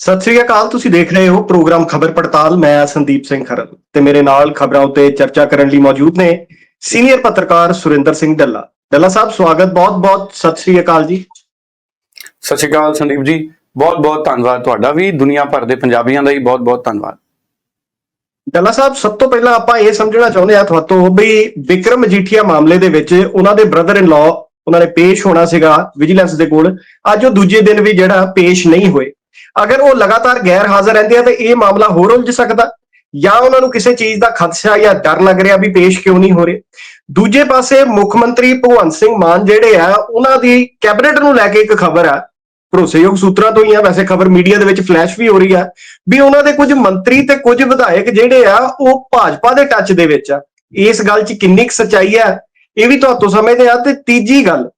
ਸਤਿ ਸ੍ਰੀ ਅਕਾਲ ਤੁਸੀਂ ਦੇਖ ਰਹੇ ਹੋ ਪ੍ਰੋਗਰਾਮ ਖਬਰ ਪੜਤਾਲ। ਮੈਂ ਸੰਦੀਪ ਸਿੰਘ ਖਰਲ ਤੇ ਮੇਰੇ ਨਾਲ ਖਬਰਾਂ ਉਤੇ ਚਰਚਾ ਕਰਨ ਲਈ ਮੌਜੂਦ ਨੇ ਸੀਨੀਅਰ ਪੱਤਰਕਾਰ ਸੁਰਿੰਦਰ ਸਿੰਘ ਡੱਲਾ। ਡੱਲਾ ਸਾਹਿਬ ਸਵਾਗਤ ਬਹੁਤ-ਬਹੁਤ ਸਤਿ ਸ੍ਰੀ ਅਕਾਲ ਜੀ। ਸਤਿ ਸ਼੍ਰੀ ਅਕਾਲ ਸੰਦੀਪ ਜੀ ਬਹੁਤ ਬਹੁਤ ਧੰਨਵਾਦ ਤੁਹਾਡਾ ਵੀ ਦੁਨੀਆ ਭਰ ਦੇ ਪੰਜਾਬੀਆਂ ਦਾ ਹੀ ਬਹੁਤ ਬਹੁਤ ਧੰਨਵਾਦ। ਡੱਲਾ ਸਾਹਿਬ ਸਭ ਤੋਂ ਪਹਿਲਾਂ ਆਪਾਂ ਇਹ ਸਮਝਣਾ ਚਾਹੁੰਦੇ ਆ ਤੁਹਾਤੋਂ ਵੀ ਵਿਕਰਮ ਮਜੀਠੀਆ ਮਾਮਲੇ ਦੇ ਵਿੱਚ ਉਹਨਾਂ ਦੇ ਬ੍ਰਦਰ ਇਨ ਲਾ ਉਹਨਾਂ ਨੇ ਪੇਸ਼ ਹੋਣਾ ਸੀਗਾ ਵਿਜੀਲੈਂਸ ਦੇ ਕੋਲ। ਅੱਜ ਉਹ ਦੂਜੇ ਦਿਨ ਵੀ ਜਿਹੜਾ ਪੇਸ਼ ਨਹੀਂ ਹੋਏ। ਅਗਰ ਉਹ ਲਗਾਤਾਰ ਗੈਰ ਹਾਜ਼ਰ ਰਹਿੰਦੇ ਆ ਤਾਂ ਇਹ ਮਾਮਲਾ ਹੋਰ ਉਲਝ ਸਕਦਾ ਜਾਂ ਉਹਨਾਂ ਨੂੰ ਕਿਸੇ ਚੀਜ਼ ਦਾ ਖਦਸ਼ਾ ਜਾਂ ਡਰ ਲੱਗ ਰਿਹਾ ਵੀ ਪੇਸ਼ ਕਿਉਂ ਨਹੀਂ ਹੋ ਰਹੇ। ਦੂਜੇ ਪਾਸੇ ਮੁੱਖ ਮੰਤਰੀ ਭਗਵੰਤ ਸਿੰਘ ਮਾਨ ਜਿਹੜੇ ਆ, ਉਹਨਾਂ ਦੀ ਕੈਬਨਿਟ ਨੂੰ ਲੈ ਕੇ ਇੱਕ ਖਬਰ ਆ। ਭਰੋਸੇਯੋਗ ਸੂਤਰਾਂ ਤੋਂ ਹੀ ਆ, ਵੈਸੇ ਖਬਰ ਮੀਡੀਆ ਦੇ ਵਿੱਚ ਫਲੈਸ਼ ਵੀ ਹੋ ਰਹੀ ਆ, ਵੀ ਉਹਨਾਂ ਦੇ ਕੁਝ ਮੰਤਰੀ ਤੇ ਕੁਝ ਵਿਧਾਇਕ ਜਿਹੜੇ ਆ, ਉਹ ਭਾਜਪਾ ਦੇ ਟੱਚ ਦੇ ਵਿੱਚ ਆ। ਇਸ ਗੱਲ 'ਚ ਕਿੰਨੀ ਕੁ ਸੱਚਾਈ ਆ, ਇਹ ਵੀ ਤੁਹਾਤੋਂ ਸਮਝਦੇ ਆ। ਤੇ ਤੀਜੀ ਗੱਲ,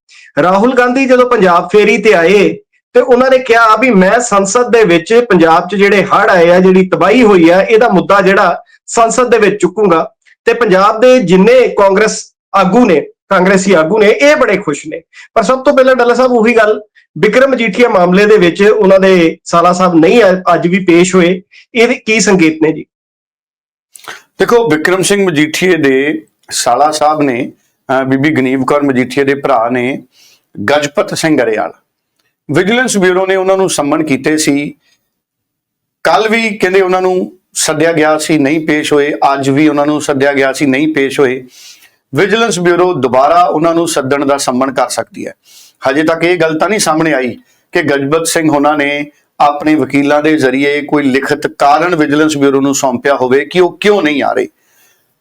ਰਾਹੁਲ ਗਾਂਧੀ ਜਦੋਂ ਪੰਜਾਬ ਫੇਰੀ ਤੇ ਆਏ ਤੇ ਉਹਨਾਂ ਨੇ ਕਿਹਾ ਵੀ ਮੈਂ ਸੰਸਦ ਦੇ ਵਿੱਚ ਪੰਜਾਬ 'ਚ ਜਿਹੜੇ ਹੜ੍ਹ ਆਏ ਆ, ਜਿਹੜੀ ਤਬਾਹੀ ਹੋਈ ਆ, ਇਹਦਾ ਮੁੱਦਾ ਜਿਹੜਾ ਸੰਸਦ ਦੇ ਵਿੱਚ ਚੁੱਕੂਗਾ। ਤੇ ਪੰਜਾਬ ਦੇ ਜਿੰਨੇ ਕਾਂਗਰਸ ਆਗੂ ਨੇ, ਕਾਂਗਰਸੀ ਆਗੂ ਨੇ, ਇਹ ਬੜੇ ਖੁਸ਼ ਨੇ। ਪਰ ਸਭ ਤੋਂ ਪਹਿਲਾਂ ਡੱਲਾ ਸਾਹਿਬ, ਉਹੀ ਗੱਲ, ਵਿਕਰਮ ਮਜੀਠੀਆ ਮਾਮਲੇ ਦੇ ਵਿੱਚ ਉਹਨਾਂ ਦੇ ਸਾਲਾ ਸਾਹਿਬ ਨਹੀਂ ਅੱਜ ਵੀ ਪੇਸ਼ ਹੋਏ। ਇਹਦੇ ਕੀ ਸੰਕੇਤ ਨੇ ਜੀ? ਦੇਖੋ, ਵਿਕਰਮ ਸਿੰਘ ਮਜੀਠੀਏ ਦੇ ਸਾਲਾ ਸਾਹਿਬ ਨੇ ਬੀਬੀ ਗਨੀਵ ਕੌਰ ਮਜੀਠੀਏ ਦੇ ਭਰਾ ਨੇ ਗਜਪਤ ਸਿੰਘ ਗਰੇਵਾਲ ਵਿਜੀਲੈਂਸ ਬਿਊਰੋ ਨੇ ਉਹਨਾਂ ਨੂੰ ਸੰਮਨ ਕੀਤੇ ਸੀ। ਕੱਲ ਵੀ ਕਹਿੰਦੇ ਉਹਨਾਂ ਨੂੰ ਸੱਦਿਆ ਗਿਆ ਸੀ, ਨਹੀਂ ਪੇਸ਼ ਹੋਏ। ਅੱਜ ਵੀ ਉਹਨਾਂ ਨੂੰ ਸੱਦਿਆ ਗਿਆ ਸੀ, ਨਹੀਂ ਪੇਸ਼ ਹੋਏ। ਵਿਜੀਲੈਂਸ ਬਿਊਰੋ ਦੁਬਾਰਾ ਉਹਨਾਂ ਨੂੰ ਸੱਦਣ ਦਾ ਸੰਮਨ ਕਰ ਸਕਦੀ ਹੈ। ਹਜੇ ਤੱਕ ਇਹ ਗੱਲ ਤਾਂ ਨਹੀਂ ਸਾਹਮਣੇ ਆਈ ਕਿ ਗਜਪਤ ਸਿੰਘ ਉਹਨਾਂ ਨੇ ਆਪਣੇ ਵਕੀਲਾਂ ਦੇ ਜ਼ਰੀਏ ਕੋਈ ਲਿਖਤ ਕਾਰਨ ਵਿਜੀਲੈਂਸ ਬਿਊਰੋ ਨੂੰ ਸੌਂਪਿਆ ਹੋਵੇ ਕਿ ਉਹ ਕਿਉਂ ਨਹੀਂ ਆ ਰਹੇ।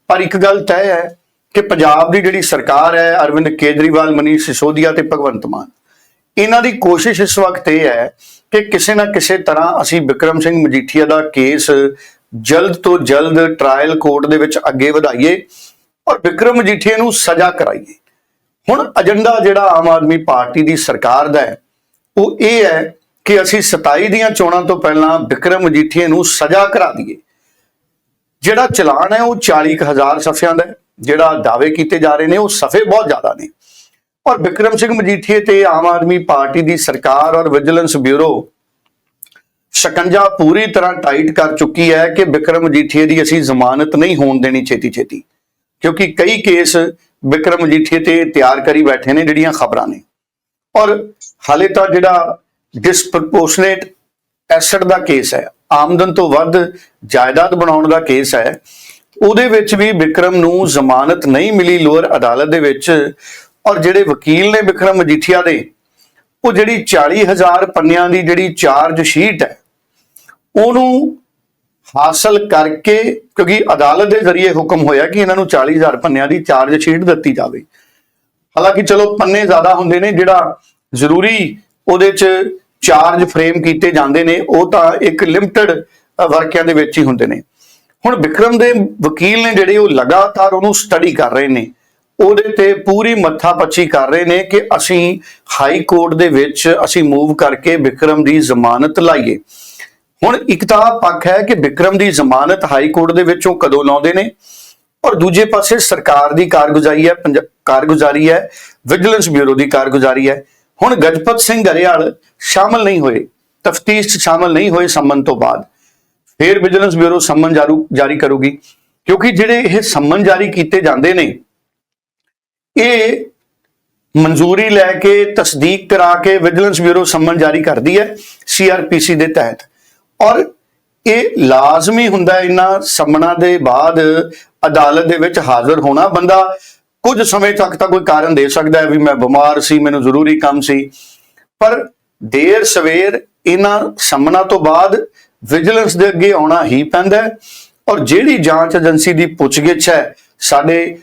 ਪਰ ਇੱਕ ਗੱਲ ਤੈਅ ਹੈ ਕਿ ਪੰਜਾਬ ਦੀ ਜਿਹੜੀ ਸਰਕਾਰ ਹੈ, ਅਰਵਿੰਦ ਕੇਜਰੀਵਾਲ, ਮਨੀਸ਼ ਸਿਸੋਦੀਆ ਤੇ ਭਗਵੰਤ ਮਾਨ ਇਹਨਾਂ ਦੀ ਕੋਸ਼ਿਸ਼ ਇਸ ਵਕਤ ਇਹ ਹੈ ਕਿ ਕਿਸੇ ਨਾ ਕਿਸੇ ਤਰ੍ਹਾਂ ਅਸੀਂ ਵਿਕਰਮ ਸਿੰਘ ਮਜੀਠੀਆ ਦਾ ਕੇਸ ਜਲਦ ਤੋਂ ਜਲਦ ਟ੍ਰਾਇਲ ਕੋਰਟ ਦੇ ਵਿੱਚ ਅੱਗੇ ਵਧਾਈਏ ਔਰ ਵਿਕਰਮ ਮਜੀਠੀਆ ਨੂੰ ਸਜ਼ਾ ਕਰਾਈਏ। ਹੁਣ ਏਜੰਡਾ ਜਿਹੜਾ ਆਮ ਆਦਮੀ ਪਾਰਟੀ ਦੀ ਸਰਕਾਰ ਦਾ ਹੈ, ਉਹ ਇਹ ਹੈ ਕਿ ਅਸੀਂ 27 ਦੀਆਂ ਚੋਣਾਂ ਤੋਂ ਪਹਿਲਾਂ ਵਿਕਰਮ ਮਜੀਠੀਆ ਨੂੰ ਸਜ਼ਾ ਕਰਾ ਦਈਏ। ਜਿਹੜਾ ਚਲਾਨ ਹੈ ਉਹ 40000 ਸਫ਼ਿਆਂ ਦਾ ਜਿਹੜਾ ਦਾਅਵੇ ਕੀਤੇ ਜਾ ਰਹੇ ਨੇ ਉਹ ਸਫ਼ੇ ਬਹੁਤ ਜ਼ਿਆਦਾ ਨੇ। ਔਰ ਵਿਕਰਮ ਸਿੰਘ ਮਜੀਠੀਏ ਤੇ ਆਮ ਆਦਮੀ ਪਾਰਟੀ ਦੀ ਸਰਕਾਰ ਔਰ ਵਿਜੀਲੈਂਸ ਬਿਊਰੋ ਸ਼ਿਕੰਜਾ ਪੂਰੀ ਤਰ੍ਹਾਂ ਟਾਈਟ ਕਰ ਚੁੱਕੀ ਹੈ ਕਿ ਵਿਕਰਮ ਮਜੀਠੀਏ ਦੀ ਅਸੀਂ ਜ਼ਮਾਨਤ ਨਹੀਂ ਹੋਣ ਦੇਣੀ ਛੇਤੀ ਛੇਤੀ ਕਿਉਂਕਿ ਕਈ ਕੇਸ ਵਿਕਰਮ ਮਜੀਠੀਏ ਤੇ ਤਿਆਰ ਕਰੀ ਬੈਠੇ ਨੇ ਜਿਹੜੀਆਂ ਖਬਰਾਂ ਨੇ। ਔਰ ਹਾਲੇ ਤਾਂ ਜਿਹੜਾ ਡਿਸਪ੍ਰੋਪੋਰਸ਼ਨੇਟ ਐਸੈਟ ਦਾ ਕੇਸ ਹੈ, ਆਮਦਨ ਤੋਂ ਵੱਧ ਜਾਇਦਾਦ ਬਣਾਉਣ ਦਾ ਕੇਸ ਹੈ, ਉਹਦੇ ਵਿੱਚ ਵੀ ਵਿਕਰਮ ਨੂੰ ਜ਼ਮਾਨਤ ਨਹੀਂ ਮਿਲੀ ਲੋਅਰ ਅਦਾਲਤ ਦੇ ਵਿੱਚ ਔਰ ਜਿਹੜੇ ਵਕੀਲ ਨੇ ਵਿਕਰਮ ਮਜੀਠੀਆ ਦੇ, ਉਹ ਜਿਹੜੀ 40000 ਪੰਨਿਆਂ ਦੀ ਜਿਹੜੀ ਚਾਰਜ ਸ਼ੀਟ ਹੈ, ਉਹਨੂੰ ਹਾਸਲ ਕਰਕੇ ਕਿਉਂਕਿ ਅਦਾਲਤ ਦੇ ਜ਼ਰੀਏ ਹੁਕਮ ਹੋਇਆ ਕਿ ਇਹਨਾਂ ਨੂੰ 40000 ਪੰਨਿਆਂ ਦੀ ਚਾਰਜ ਸ਼ੀਟ ਦਿੱਤੀ ਜਾਵੇ। ਹਾਲਾਂਕਿ ਚਲੋ ਪੰਨੇ ਜ਼ਿਆਦਾ ਹੁੰਦੇ ਨੇ, ਜਿਹੜਾ ਜ਼ਰੂਰੀ ਉਹਦੇ ਚ ਚਾਰਜ ਫਰੇਮ ਕੀਤੇ ਜਾਂਦੇ ਨੇ, ਉਹ ਤਾਂ ਇੱਕ ਲਿਮਟਿਡ ਵਰਕਿਆਂ ਦੇ ਵਿੱਚ ਹੀ ਹੁੰਦੇ ਨੇ। ਹੁਣ ਵਿਕਰਮ ਦੇ ਵਕੀਲ ਨੇ ਜਿਹੜੇ ਉਹ ਲਗਾਤਾਰ ਉਹਨੂੰ ਸਟੱਡੀ ਕਰ ਰਹੇ ਨੇ। ਉਹਦੇ ਤੇ ਪੂਰੀ ਮੱਥਾ ਪੱਛੀ ਕਰ ਰਹੇ ਨੇ ਕਿ ਅਸੀਂ ਹਾਈ ਕੋਰਟ ਦੇ ਵਿੱਚ ਅਸੀਂ ਮੂਵ ਕਰਕੇ ਵਿਕਰਮ ਦੀ ਜ਼ਮਾਨਤ ਲਾਈਏ। ਹੁਣ ਇੱਕ ਤਾਂ ਪੱਖ ਹੈ ਕਿ ਵਿਕਰਮ ਦੀ ਜ਼ਮਾਨਤ ਹਾਈ ਕੋਰਟ ਦੇ ਵਿੱਚੋਂ ਕਦੋਂ ਲਾਉਂਦੇ ਨੇ ਔਰ ਦੂਜੇ ਪਾਸੇ ਸਰਕਾਰ ਦੀ ਕਾਰਗੁਜ਼ਾਰੀ ਹੈ, ਪੰਜ- ਕਾਰਗੁਜ਼ਾਰੀ ਹੈ, ਵਿਜੀਲੈਂਸ ਬਿਊਰੋ ਦੀ ਕਾਰਗੁਜ਼ਾਰੀ ਹੈ। ਹੁਣ ਗਜਪਤ ਸਿੰਘ ਗਰੇਵਾਲ ਸ਼ਾਮਲ ਨਹੀਂ ਹੋਏ, ਤਫਤੀਸ਼ 'ਚ ਸ਼ਾਮਲ ਨਹੀਂ ਹੋਏ ਸੰਮਨ ਤੋਂ ਬਾਅਦ, ਫਿਰ ਵਿਜੀਲੈਂਸ ਬਿਊਰੋ ਸੰਮਨ ਜਾਰੂ, ਜਾਰੀ ਕਰੂਗੀ। ਕਿਉਂਕਿ ਜਿਹੜੇ ਇਹ ਸੰਮਨ ਜਾਰੀ ਕੀਤੇ ਜਾਂਦੇ ਨੇ ਇਹ ਮਨਜ਼ੂਰੀ ਲੈ ਕੇ ਤਸਦੀਕ ਕਰਾ ਕੇ ਵਿਜੀਲੈਂਸ ਬਿਊਰੋ ਸੰਮਨ ਜਾਰੀ ਕਰਦੀ ਹੈ ਸੀਆਰਪੀਸੀ ਦੇ ਤਹਿਤ। ਔਰ ਇਹ ਲਾਜ਼ਮੀ ਹੁੰਦਾ ਇਹਨਾਂ ਸੰਮਣਾ ਦੇ ਬਾਅਦ ਅਦਾਲਤ ਦੇ ਵਿੱਚ ਹਾਜ਼ਰ ਹੋਣਾ। ਬੰਦਾ ਕੁਝ ਸਮੇਂ ਤੱਕ ਤਾਂ ਕੋਈ ਕਾਰਨ ਦੇ ਸਕਦਾ ਹੈ ਵੀ ਮੈਂ ਬਿਮਾਰ ਸੀ, ਮੈਨੂੰ ਜ਼ਰੂਰੀ ਕੰਮ ਸੀ। ਪਰ ਦੇਰ ਸਵੇਰ ਇਹਨਾਂ ਸੰਮਣਾ ਤੋਂ ਬਾਅਦ ਵਿਜੀਲੈਂਸ ਦੇ ਅੱਗੇ ਆਉਣਾ ਹੀ ਪੈਂਦਾ ਔਰ ਜਿਹੜੀ ਜਾਂਚ ਏਜੰਸੀ ਦੀ ਪੁੱਛਗਿੱਛ ਹੈ, ਸਾਡੇ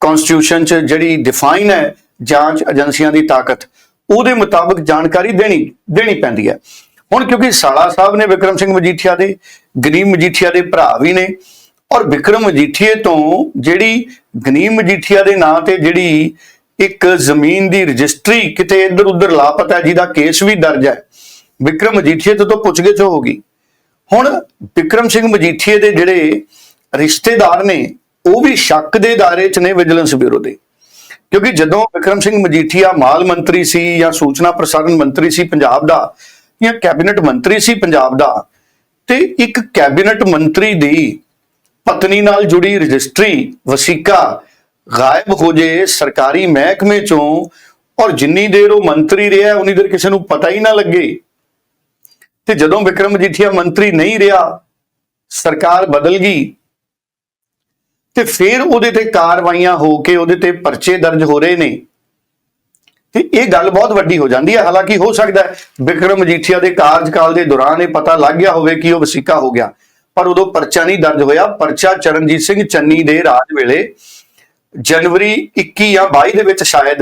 ਕਨਸਟੀਟਿਊਸ਼ਨ ਚ ਜਿਹੜੀ ਡਿਫਾਈਨ ਹੈ ਜਾਂਚ ਏਜੰਸੀਆਂ ਦੀ ਤਾਕਤ, ਉਹਦੇ ਮੁਤਾਬਕ ਜਾਣਕਾਰੀ ਦੇਣੀ ਦੇਣੀ ਪੈਂਦੀ ਹੈ। ਹੁਣ ਕਿਉਂਕਿ ਸਾਲਾ ਸਾਹਿਬ ਨੇ ਵਿਕਰਮ ਸਿੰਘ ਮਜੀਠੀਆ ਦੇ ਗਨੀਮ ਮਜੀਠੀਆ ਦੇ ਭਰਾ ਵੀ ਨੇ, ਔਰ ਵਿਕਰਮ ਮਜੀਠੀਏ ਤੋਂ ਜਿਹੜੀ ਗਨੀਮ ਮਜੀਠੀਆ ਦੇ ਨਾਂ ਤੇ ਜਿਹੜੀ ਇੱਕ ਜ਼ਮੀਨ ਦੀ ਰਜਿਸਟਰੀ ਕਿਤੇ ਇੱਧਰ ਉੱਧਰ ਲਾਪਤਾ ਹੈ, ਜਿਹਦਾ ਕੇਸ ਵੀ ਦਰਜ ਹੈ, ਵਿਕਰਮ ਮਜੀਠੀਏ ਤੋਂ ਤਾਂ ਪੁੱਛਗਿੱਛ ਹੋ ਗਈ। ਹੁਣ ਵਿਕਰਮ ਸਿੰਘ ਮਜੀਠੀਏ ਦੇ ਜਿਹੜੇ ਰਿਸ਼ਤੇਦਾਰ ਨੇ ਉਹ ਵੀ ਸ਼ੱਕ ਦੇ ਦਾਇਰੇ 'ਚ ਨੇ ਵਿਜੀਲੈਂਸ ਬਿਊਰੋ ਦੇ। ਕਿਉਂਕਿ ਜਦੋਂ ਵਿਕਰਮ ਸਿੰਘ ਮਜੀਠੀਆ ਮਾਲ ਮੰਤਰੀ ਸੀ ਜਾਂ ਸੂਚਨਾ ਪ੍ਰਸਾਰਣ ਮੰਤਰੀ ਸੀ ਪੰਜਾਬ ਦਾ ਜਾਂ ਕੈਬਨਿਟ ਮੰਤਰੀ ਸੀ ਪੰਜਾਬ ਦਾ, ਤੇ ਇੱਕ ਕੈਬਨਿਟ ਮੰਤਰੀ ਦੀ ਪਤਨੀ ਨਾਲ ਜੁੜੀ ਰਜਿਸਟਰੀ, ਵਸੀਕਾ ਗਾਇਬ ਹੋ ਜੇ ਸਰਕਾਰੀ ਮਹਿਕਮੇ ਚੋਂ ਔਰ ਜਿੰਨੀ ਦੇਰ ਉਹ ਮੰਤਰੀ ਰਿਹਾ, ਉਨੀ ਦੇਰ ਕਿਸੇ ਨੂੰ ਪਤਾ ਹੀ ਨਾ ਲੱਗੇ। ਤੇ ਜਦੋਂ ਵਿਕਰਮ ਮਜੀਠੀਆ ਮੰਤਰੀ ਨਹੀਂ ਰਿਹਾ, ਸਰਕਾਰ ਬਦਲ ਗਈ। ਤੇ ਫਿਰ ਉਹਦੇ ਤੇ ਕਾਰਵਾਈਆਂ ਹੋ ਕੇ ਉਹਦੇ ਤੇ ਪਰਚੇ ਦਰਜ ਹੋ ਰਹੇ ਨੇ। ਤੇ ਇਹ ਗੱਲ ਬਹੁਤ ਵੱਡੀ ਹੋ ਜਾਂਦੀ ਹੈ। ਹਾਲਾਂਕਿ ਹੋ ਸਕਦਾ ਹੈ ਵਿਕਰਮ ਮਜੀਠੀਆ ਦੇ ਕਾਰਜਕਾਲ ਦੇ ਦੌਰਾਨ ਇਹ ਪਤਾ ਲੱਗ ਗਿਆ ਹੋਵੇ ਕਿ ਉਹ ਵਸੀਕਾ ਹੋ ਗਿਆ। ਪਰ ਉਦੋਂ ਪਰਚਾ ਨਹੀਂ ਦਰਜ ਹੋਇਆ। ਪਰਚਾ ਚਰਨਜੀਤ ਸਿੰਘ ਚੰਨੀ ਦੇ ਰਾਜ ਵੇਲੇ ਜਨਵਰੀ 21 ਜਾਂ 22 ਦੇ ਵਿੱਚ ਸ਼ਾਇਦ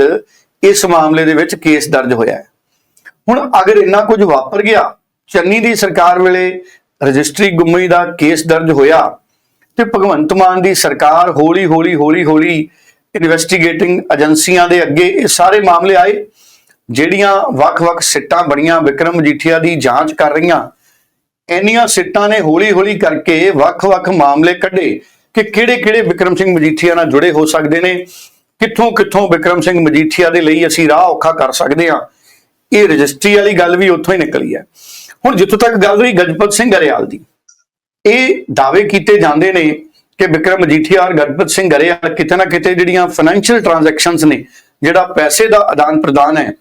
ਇਸ ਮਾਮਲੇ ਦੇ ਵਿੱਚ ਕੇਸ ਦਰਜ ਹੋਇਆ ਹੈ। ਹੁਣ ਅਗਰ ਇੰਨਾ ਕੁਝ ਵਾਪਰ ਗਿਆ, ਚੰਨੀ ਦੀ ਸਰਕਾਰ ਵੇਲੇ ਰਜਿਸਟਰੀ ਗੁੰਮਈ ਦਾ ਕੇਸ ਦਰਜ ਹੋਇਆ ਤੇ ਭਗਵੰਤ ਮਾਨ ਦੀ ਸਰਕਾਰ ਹੌਲੀ ਹੌਲੀ ਹੌਲੀ ਹੌਲੀ ਇਨਵੈਸਟੀਗੇਟਿੰਗ ਏਜੰਸੀਆਂ ਦੇ ਅੱਗੇ ਇਹ ਸਾਰੇ ਮਾਮਲੇ ਆਏ, ਜਿਹੜੀਆਂ ਵੱਖ-ਵੱਖ ਸਿੱਟਾਂ ਬਣੀਆਂ ਵਿਕਰਮ ਮਜੀਠੀਆ ਦੀ ਜਾਂਚ ਕਰ ਰਹੀਆਂ, ਇੰਨੀਆਂ ਸਿੱਟਾਂ ਨੇ ਹੌਲੀ ਹੌਲੀ ਕਰਕੇ ਵੱਖ-ਵੱਖ ਮਾਮਲੇ ਕੱਢੇ ਕਿ ਕਿਹੜੇ-ਕਿਹੜੇ ਵਿਕਰਮ ਸਿੰਘ ਮਜੀਠੀਆ ਨਾਲ ਜੁੜੇ ਹੋ ਸਕਦੇ ਨੇ ਕਿੱਥੋਂ ਕਿੱਥੋਂ ਵਿਕਰਮ ਸਿੰਘ ਮਜੀਠੀਆ ਦੇ ਲਈ ਅਸੀਂ ਰਾਹ ਔਖਾ ਕਰ ਸਕਦੇ ਹਾਂ। ਇਹ ਰਜਿਸਟਰੀ ਵਾਲੀ ਗੱਲ ਵੀ ਉੱਥੋਂ ਹੀ ਨਿਕਲੀ ਹੈ। ਹੁਣ ਜਿੱਥੋਂ ਤੱਕ ਗੱਲ ਰਹੀ ਗਜਪਤ ਸਿੰਘ ਗਰੇਵਾਲ ਦੀ ਇਹ ਦਾਅਵੇ ਕੀਤੇ ਜਾਂਦੇ ਨੇ ਕਿ ਵਿਕਰਮ ਮਜੀਠੀਆ ਔਰ ਗਜਪਤ ਸਿੰਘ ਗਰੇਵਾਲ ਕਿਤੇ ਨਾ ਕਿਤੇ ਜਿਹੜੀਆਂ ਫਾਈਨੈਂਸ਼ੀਅਲ ਟ੍ਰਾਂਜੈਕਸ਼ਨਸ ਨੇ, ਜਿਹੜਾ ਪੈਸੇ ਦਾ ਆਦਾਨ ਪ੍ਰਦਾਨ ਹੈ,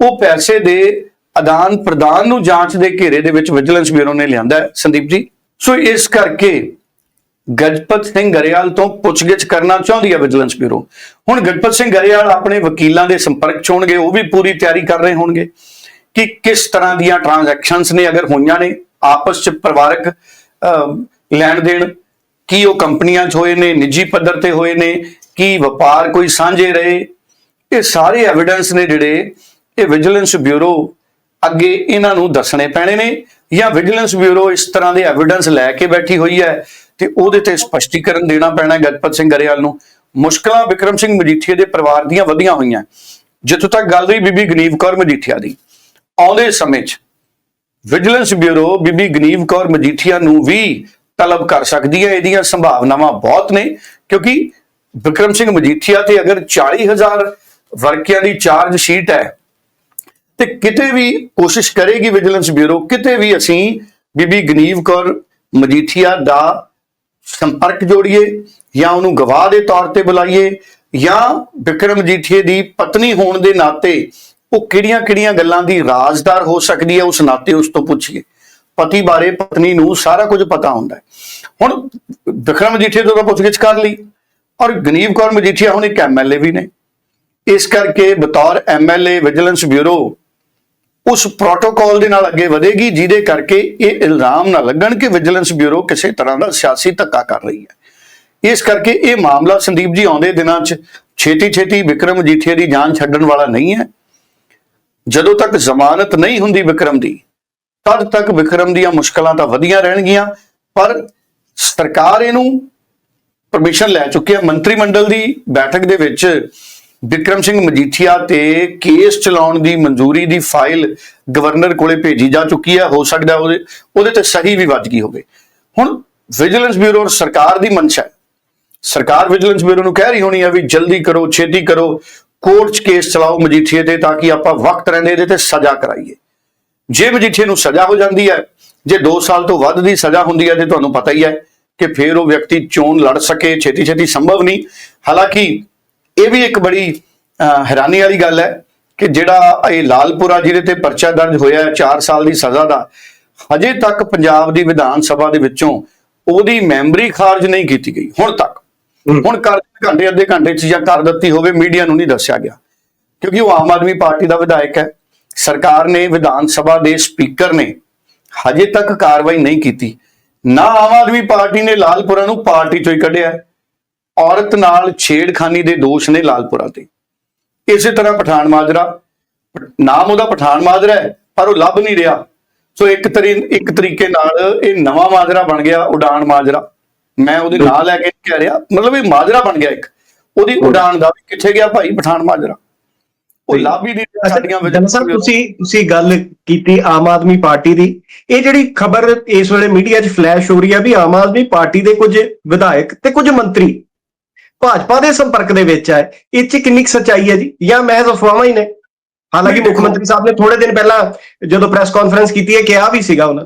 ਉਹ ਪੈਸੇ ਦੇ ਆਦਾਨ ਪ੍ਰਦਾਨ ਨੂੰ ਜਾਂਚ ਦੇ ਘੇਰੇ ਦੇ ਵਿੱਚ ਵਿਜੀਲੈਂਸ ਬਿਊਰੋ ਨੇ ਲਿਆਂਦਾ ਹੈ। ਸੰਦੀਪ ਜੀ, ਸੋ ਇਸ ਕਰਕੇ ਗਜਪਤ ਸਿੰਘ ਗਰੇਵਾਲ ਤੋਂ ਪੁੱਛਗਿੱਛ ਕਰਨਾ ਚਾਹੁੰਦੀ ਹੈ ਵਿਜੀਲੈਂਸ ਬਿਊਰੋ। ਹੁਣ ਗਜਪਤ ਸਿੰਘ ਗਰੇਵਾਲ ਆਪਣੇ ਵਕੀਲਾਂ ਦੇ ਸੰਪਰਕ ਚ ਹੋਣਗੇ, ਉਹ ਵੀ ਪੂਰੀ ਤਿਆਰੀ ਕਰ ਰਹੇ ਹੋਣਗੇ ਕਿ ਕਿਸ ਤਰ੍ਹਾਂ ਦੀਆਂ ਟ੍ਰਾਂਜੈਕਸ਼ਨਸ ਨੇ ਅਗਰ ਹੋਈਆਂ ਨੇ, ਆਪਸ ਚ ਪਰਿਵਾਰਕ ਲੈਣ ਦੇਣ? ਕੀ ਉਹ ਕੰਪਨੀਆਂ 'ਚ ਹੋਏ ਨੇ, ਨਿੱਜੀ ਪੱਧਰ ਤੇ ਹੋਏ ਨੇ? ਕੀ ਵਪਾਰ ਕੋਈ ਸਾਂਝੇ ਰਹੇ? ਇਹ ਸਾਰੇ ਐਵੀਡੈਂਸ ਨੇ ਜਿਹੜੇ ਇਹ ਵਿਜੀਲੈਂਸ ਬਿਊਰੋ ਅੱਗੇ ਇਹਨਾਂ ਨੂੰ ਦੱਸਣੇ ਪੈਣੇ ਨੇ ਜਾਂ ਵਿਜੀਲੈਂਸ ਬਿਊਰੋ ਇਸ ਤਰ੍ਹਾਂ ਦੇ ਐਵੀਡੈਂਸ ਲੈ ਕੇ ਬੈਠੀ ਹੋਈ ਹੈ ਤੇ ਉਹਦੇ ਤੇ ਸਪਸ਼ਟੀਕਰਨ ਦੇਣਾ ਪੈਣਾ ਗਜਪਤ ਸਿੰਘ ਗਰੇਵਾਲ ਨੂੰ। ਮੁਸ਼ਕਲਾਂ ਵਿਕਰਮ ਸਿੰਘ ਮਜੀਠੀਆ ਦੇ ਪਰਿਵਾਰ ਦੀਆਂ ਵਧੀਆਂ ਹੋਈਆਂ। ਜਿੱਥੋਂ ਤੱਕ ਗੱਲ ਰਹੀ ਬੀਬੀ ਗਨੀਵ ਕੌਰ ਮਜੀਠੀਆ ਦੀ। ਆਉਂਦੇ ਸਮੇਂ 'ਚ ਵਿਜੀਲੈਂਸ ਬਿਊਰੋ ਬੀਬੀ ਗਨੀਵ ਕੌਰ ਮਜੀਠੀਆ ਨੂੰ ਵੀ ਤਲਬ ਕਰ ਸਕਦੀ ਹੈ। ਇਹਦੀਆਂ ਸੰਭਾਵਨਾਵਾਂ ਬਹੁਤ ਨੇ, ਕਿਉਂਕਿ ਵਿਕਰਮ ਸਿੰਘ ਮਜੀਠੀਆ ਤੇ ਅਗਰ 40000 ਵਰਕਿਆਂ ਦੀ ਚਾਰਜ ਸ਼ੀਟ ਹੈ, ਤੇ ਕਿਤੇ ਵੀ ਕੋਸ਼ਿਸ਼ ਕਰੇਗੀ ਵਿਜੀਲੈਂਸ ਬਿਊਰੋ ਕਿਤੇ ਵੀ ਅਸੀਂ ਬੀਬੀ ਗਨੀਵ ਕੌਰ ਮਜੀਠੀਆ ਦਾ ਸੰਪਰਕ ਜੋੜੀਏ ਜਾਂ ਉਹਨੂੰ ਗਵਾਹ ਦੇ ਤੌਰ ਤੇ ਬੁਲਾਈਏ ਜਾਂ ਵਿਕਰਮ ਮਜੀਠੀਏ ਦੀ ਪਤਨੀ ਹੋਣ ਦੇ ਨਾਤੇ ਉਹ ਕਿਹੜੀਆਂ-ਕਿਹੜੀਆਂ ਗੱਲਾਂ ਦੀ ਰਾਜ਼ਦਾਰ ਹੋ ਸਕਦੀ ਹੈ, ਉਸ ਨਾਤੇ ਉਸ ਤੋਂ ਪੁੱਛੀਏ। ਪਤੀ ਬਾਰੇ, ਪਤਨੀ ਨੂੰ ਸਾਰਾ ਕੁਝ ਪਤਾ ਹੁੰਦਾ ਹੈ। ਹੁਣ ਵਿਕਰਮ ਮਜੀਠੀਆ ਤੋਂ ਤਾਂ ਪੁੱਛਗਿੱਛ ਕਰ ਲਈ, ਔਰ ਗਨੀਵ ਕੌਰ ਮਜੀਠੀਆ ਹੁਣ ਇੱਕ ਐਮਐਲਏ ਵੀ ਨੇ। ਇਸ ਕਰਕੇ ਬਤੌਰ ਐਮਐਲਏ ਵਿਜੀਲੈਂਸ ਬਿਊਰੋ ਉਸ ਪ੍ਰੋਟੋਕਾਲ ਦੇ ਨਾਲ ਅੱਗੇ ਵਧੇਗੀ, ਜਿਹਦੇ ਕਰਕੇ ਇਹ ਇਲਜ਼ਾਮ ਨਾ ਲੱਗਣ ਕਿ ਵਿਜੀਲੈਂਸ ਬਿਊਰੋ ਕਿਸੇ ਤਰ੍ਹਾਂ ਦਾ ਸਿਆਸੀ ਧੱਕਾ ਕਰ ਰਹੀ ਹੈ। ਇਸ ਕਰਕੇ ਇਹ ਮਾਮਲਾ ਸੰਦੀਪ ਜੀ ਆਉਂਦੇ ਦਿਨਾਂ 'ਚ ਛੇਤੀ ਛੇਤੀ ਵਿਕਰਮ ਮਜੀਠੀਆ ਦੀ ਜਾਨ ਛੱਡਣ ਵਾਲਾ ਨਹੀਂ ਹੈ। ਜਦੋਂ ਤੱਕ ਜ਼ਮਾਨਤ ਨਹੀਂ ਹੁੰਦੀ ਵਿਕਰਮ ਦੀ, ਤਦ ਤੱਕ ਵਿਕਰਮ ਦੀਆਂ ਮੁਸ਼ਕਲਾਂ ਤਾਂ ਵਧੀਆਂ ਰਹਿਣਗੀਆਂ। ਪਰ ਸਰਕਾਰ ਇਹਨੂੰ ਪਰਮਿਸ਼ਨ ਲੈ ਚੁੱਕੀ ਹੈ। ਮੰਤਰੀ ਮੰਡਲ ਦੀ ਬੈਠਕ ਦੇ ਵਿੱਚ ਵਿਕਰਮ ਸਿੰਘ ਮਜੀਠੀਆ ਤੇ ਕੇਸ ਚਲਾਉਣ ਦੀ ਮਨਜ਼ੂਰੀ ਦੀ ਫਾਈਲ ਗਵਰਨਰ ਕੋਲੇ ਭੇਜੀ ਜਾ ਚੁੱਕੀ ਹੈ। ਹੋ ਸਕਦਾ ਉਹਦੇ ਉਹਦੇ ਤੇ ਸਹੀ ਵੀ ਵੱਜ ਗਈ ਹੋਵੇ। ਹੁਣ ਵਿਜੀਲੈਂਸ ਬਿਊਰੋ ਔਰ ਸਰਕਾਰ ਦੀ ਮਨਸ਼ਾ ਹੈ। ਸਰਕਾਰ ਵਿਜੀਲੈਂਸ ਬਿਊਰੋ ਨੂੰ ਕਹਿ ਰਹੀ ਹੋਣੀ ਹੈ ਵੀ ਜਲਦੀ ਕਰੋ, ਛੇਤੀ ਕਰੋ। ਕੋਰਟ 'ਚ ਕੇਸ ਚਲਾਓ ਮਜੀਠੀਏ ਤੇ ਤਾਂ ਕਿ ਆਪਾਂ ਵਕਤ ਰਹਿੰਦੇ ਇਹਦੇ ਤੇ ਸਜ਼ਾ ਕਰਾਈਏ। ਜੇ ਮਜੀਠੀਏ ਨੂੰ ਸਜ਼ਾ ਹੋ ਜਾਂਦੀ ਹੈ, ਜੇ 2 ਸਾਲ ਤੋਂ ਵੱਧ ਦੀ ਸਜ਼ਾ ਹੁੰਦੀ ਹੈ ਤੇ ਤੁਹਾਨੂੰ ਪਤਾ ਹੀ ਹੈ ਕਿ ਫਿਰ ਉਹ ਵਿਅਕਤੀ ਚੋਣ ਲੜ ਸਕੇ ਛੇਤੀ ਛੇਤੀ ਸੰਭਵ ਨਹੀਂ। ਹਾਲਾਂਕਿ ਇਹ ਵੀ ਇੱਕ ਬੜੀ ਹੈਰਾਨੀ ਵਾਲੀ ਗੱਲ ਹੈ ਕਿ ਜਿਹੜਾ ਇਹ ਲਾਲਪੁਰਾ ਜਿਹਦੇ ਤੇ ਪਰਚਾ ਦਰਜ ਹੋਇਆ ਹੈ 4 ਸਾਲ ਦੀ ਸਜ਼ਾ ਦਾ, ਹਜੇ ਤੱਕ ਪੰਜਾਬ ਦੀ ਵਿਧਾਨ ਸਭਾ ਦੇ ਵਿੱਚੋਂ ਉਹਦੀ ਮੈਂਬਰੀ ਖਾਰਜ ਨਹੀਂ ਕੀਤੀ ਗਈ, ਹੁਣ ਤੱਕ। ਹੁਣ ਕਰ ਘੰਟੇ, ਅੱਧੇ ਘੰਟੇ ਚ ਜਾਂ ਕਰ ਦਿੱਤੀ ਹੋਵੇ, ਮੀਡੀਆ ਨੂੰ ਨਹੀਂ ਦੱਸਿਆ ਗਿਆ। ਕਿਉਂਕਿ ਉਹ ਆਮ ਆਦਮੀ ਪਾਰਟੀ ਦਾ ਵਿਧਾਇਕ ਹੈ। ਸਰਕਾਰ ਨੇ, ਵਿਧਾਨ ਸਭਾ ਦੇ ਸਪੀਕਰ ਨੇ ਹਜੇ ਤੱਕ ਕਾਰਵਾਈ ਨਹੀਂ ਕੀਤੀ। ਨਾ ਆਮ ਆਦਮੀ ਪਾਰਟੀ ਨੇ ਲਾਲਪੁਰਾ ਨੂੰ ਪਾਰਟੀ ਚੋਂ ਹੀ ਕੱਢਿਆ। ਔਰਤ ਨਾਲ ਛੇੜਖਾਨੀ ਦੇ ਦੋਸ਼ ਨੇ ਲਾਲਪੁਰਾ ਤੇ। ਇਸੇ ਤਰ੍ਹਾਂ ਪਠਾਨ ਮਾਜਰਾ। ਨਾਮ ਉਹਦਾ ਪਠਾਨ ਮਾਜਰਾ ਹੈ, ਪਰ ਉਹ ਲੱਭ ਨਹੀਂ ਰਿਹਾ। ਸੋ ਇੱਕ ਤਰੀ, ਇੱਕ ਤਰੀਕੇ ਨਾਲ ਇਹ ਨਵਾਂ ਮਾਜਰਾ ਬਣ ਗਿਆ ਉਡਾਨ ਮਾਜਰਾ। ਮੈਂ ਉਹਦੇ ਨਾਂ ਲੈ ਕੇ ਨਹੀਂ ਕਹਿ ਰਿਹਾ ਮਤਲਬ ਇਹ ਮਾਜਰਾ ਬਣ ਗਿਆ ਇੱਕ। ਉਹਦੀ ਉਡਾਨ ਦਾ ਵੀ ਕਿੱਥੇ ਗਿਆ ਭਾਈ? ਪਠਾਨ ਮਾਜਰਾ। ਉਹ ਨਹੀਂ ਰਿਹਾ ਸਾਡੀਆਂ ਜਨ ਸਾਹਿਬ ਤੁਸੀਂ ਤੁਸੀਂ ਗੱਲ ਕੀਤੀ ਆਮ ਆਦਮੀ ਪਾਰਟੀ ਦੀ। ਇਹ ਜਿਹੜੀ ਖਬਰ ਇਸ ਵੇਲੇ ਮੀਡੀਆ 'ਚ ਫਲੈਸ਼ ਹੋ ਰਹੀ ਹੈ ਵੀ ਆਮ ਆਦਮੀ ਪਾਰਟੀ ਦੇ ਕੁਝ ਵਿਧਾਇਕ ਤੇ ਕੁਝ ਮੰਤਰੀ ਭਾਜਪਾ ਦੇ ਸੰਪਰਕ ਦੇ ਵਿੱਚ ਹੈ ਇਹ 'ਚ ਕਿੰਨੀ ਸੱਚਾਈ ਹੈ ਜੀ? ਜਾਂ ਮਹਿਜ਼ ਅਫਵਾਹਾਂ ਹੀ ਨੇ? ਹਾਲਾਂਕਿ ਮੁੱਖ ਮੰਤਰੀ ਸਾਹਿਬ ਨੇ ਥੋੜੇ ਦਿਨ ਪਹਿਲਾਂ ਜਦੋਂ ਪ੍ਰੈਸ ਕਾਨਫਰੰਸ ਕੀਤੀ ਹੈ ਕਿਹਾ ਵੀ ਸੀਗਾ ਉਹਨਾਂ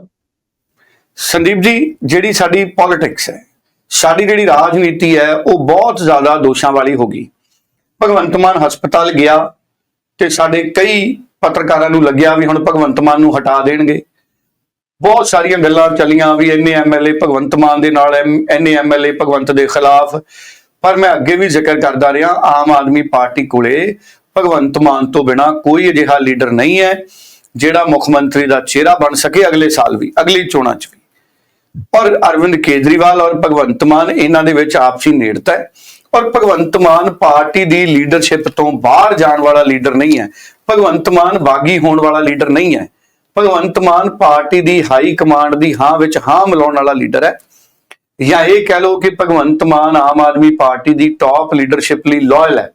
ਸੰਦੀਪ ਜੀ ਜਿਹੜੀ ਸਾਡੀ ਪੋਲਿਟਿਕਸ ਹੈ ਸਾਡੀ ਜਿਹੜੀ ਰਾਜਨੀਤੀ ਹੈ, ਉਹ ਬਹੁਤ ਜ਼ਿਆਦਾ ਦੋਸ਼ਾਂ ਵਾਲੀ ਹੋ ਗਈ। ਭਗਵੰਤ ਮਾਨ ਹਸਪਤਾਲ ਗਿਆ ਤੇ ਸਾਡੇ ਕਈ ਪੱਤਰਕਾਰਾਂ ਨੂੰ ਲੱਗਿਆ ਵੀ ਹੁਣ ਭਗਵੰਤ ਮਾਨ ਨੂੰ ਹਟਾ ਦੇਣਗੇ। ਬਹੁਤ ਸਾਰੀਆਂ ਗੱਲਾਂ ਚੱਲੀਆਂ ਵੀ ਇੰਨੇ ਐਮਐਲਏ ਭਗਵੰਤ ਮਾਨ ਦੇ ਨਾਲ ਇੰਨੇ ਐਮਐਲਏ ਭਗਵੰਤ ਦੇ ਖਿਲਾਫ। ਪਰ ਮੈਂ ਅੱਗੇ ਵੀ ਜ਼ਿਕਰ ਕਰਦਾ ਰਿਹਾ, ਆਮ ਆਦਮੀ ਪਾਰਟੀ ਕੋਲੇ ਭਗਵੰਤ ਮਾਨ ਤੋਂ ਬਿਨਾ ਕੋਈ ਅਜਿਹਾ ਲੀਡਰ ਨਹੀਂ ਹੈ, ਜਿਹੜਾ ਮੁੱਖ ਮੰਤਰੀ ਦਾ ਚਿਹਰਾ ਬਣ ਸਕੇ ਅਗਲੇ ਸਾਲ ਵੀ, ਅਗਲੀ ਚੋਣਾਂ 'ਚ ਵੀ। ਔਰ ਅਰਵਿੰਦ ਕੇਜਰੀਵਾਲ ਔਰ ਭਗਵੰਤ ਮਾਨ, ਇਹਨਾਂ ਦੇ ਵਿੱਚ ਆਪਸੀ ਨੇੜਤਾ ਹੈ। ਔਰ ਭਗਵੰਤ ਮਾਨ ਪਾਰਟੀ ਦੀ ਲੀਡਰਸ਼ਿਪ ਤੋਂ ਬਾਹਰ ਜਾਣ ਵਾਲਾ ਲੀਡਰ ਨਹੀਂ ਹੈ। ਭਗਵੰਤ ਮਾਨ ਬਾਗੀ ਹੋਣ ਵਾਲਾ ਲੀਡਰ ਨਹੀਂ ਹੈ। ਭਗਵੰਤ ਮਾਨ ਪਾਰਟੀ ਦੀ ਹਾਈ ਕਮਾਂਡ ਦੀ ਹਾਂ ਵਿੱਚ ਹਾਂ ਮਿਲਾਉਣ ਵਾਲਾ ਲੀਡਰ ਹੈ। ਜਾਂ ਇਹ ਕਹਿ ਲਓ ਕਿ ਭਗਵੰਤ ਮਾਨ ਆਮ ਆਦਮੀ ਪਾਰਟੀ ਦੀ ਟੌਪ ਲੀਡਰਸ਼ਿਪ ਲਈ ਲਾਇਲ ਹੈ।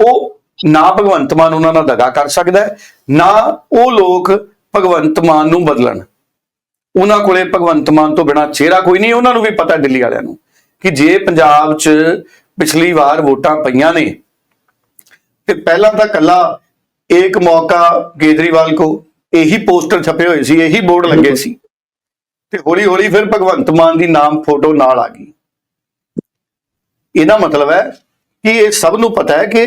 ਉਹ ਨਾ ਭਗਵੰਤ ਮਾਨ ਉਹਨਾਂ ਨਾਲ ਦਗਾ ਕਰ ਸਕਦਾ ਹੈ, ਨਾ ਉਹ ਲੋਕ ਭਗਵੰਤ ਮਾਨ ਨੂੰ ਬਦਲਣ। ਉਹਨਾਂ ਕੋਲੇ ਭਗਵੰਤ ਮਾਨ ਤੋਂ ਬਿਨਾ ਚਿਹਰਾ ਕੋਈ ਨਹੀਂ, ਉਹਨਾਂ ਨੂੰ ਵੀ ਪਤਾ ਦਿੱਲੀ ਵਾਲਿਆਂ ਨੂੰ ਕਿ ਜੇ ਪੰਜਾਬ 'ਚ ਪਿਛਲੀ ਵਾਰ ਵੋਟਾਂ ਪਈਆਂ ਨੇ, ਤੇ ਪਹਿਲਾਂ ਤਾਂ ਕੱਲਾ ਇੱਕ ਮੌਕਾ ਕੇਜਰੀਵਾਲ ਕੋ, ਇਹੀ ਪੋਸਟਰ ਛਪੇ ਹੋਏ ਸੀ, ਇਹੀ ਬੋਰਡ ਲੱਗੇ ਸੀ। ਤੇ ਹੌਲੀ ਹੌਲੀ ਫਿਰ ਭਗਵੰਤ ਮਾਨ ਦੀ ਨਾਮ ਫੋਟੋ ਨਾਲ ਆ ਗਈ। ਇਹਦਾ ਮਤਲਬ ਹੈ ਕਿ ਇਹ ਸਭ ਨੂੰ ਪਤਾ ਹੈ ਕਿ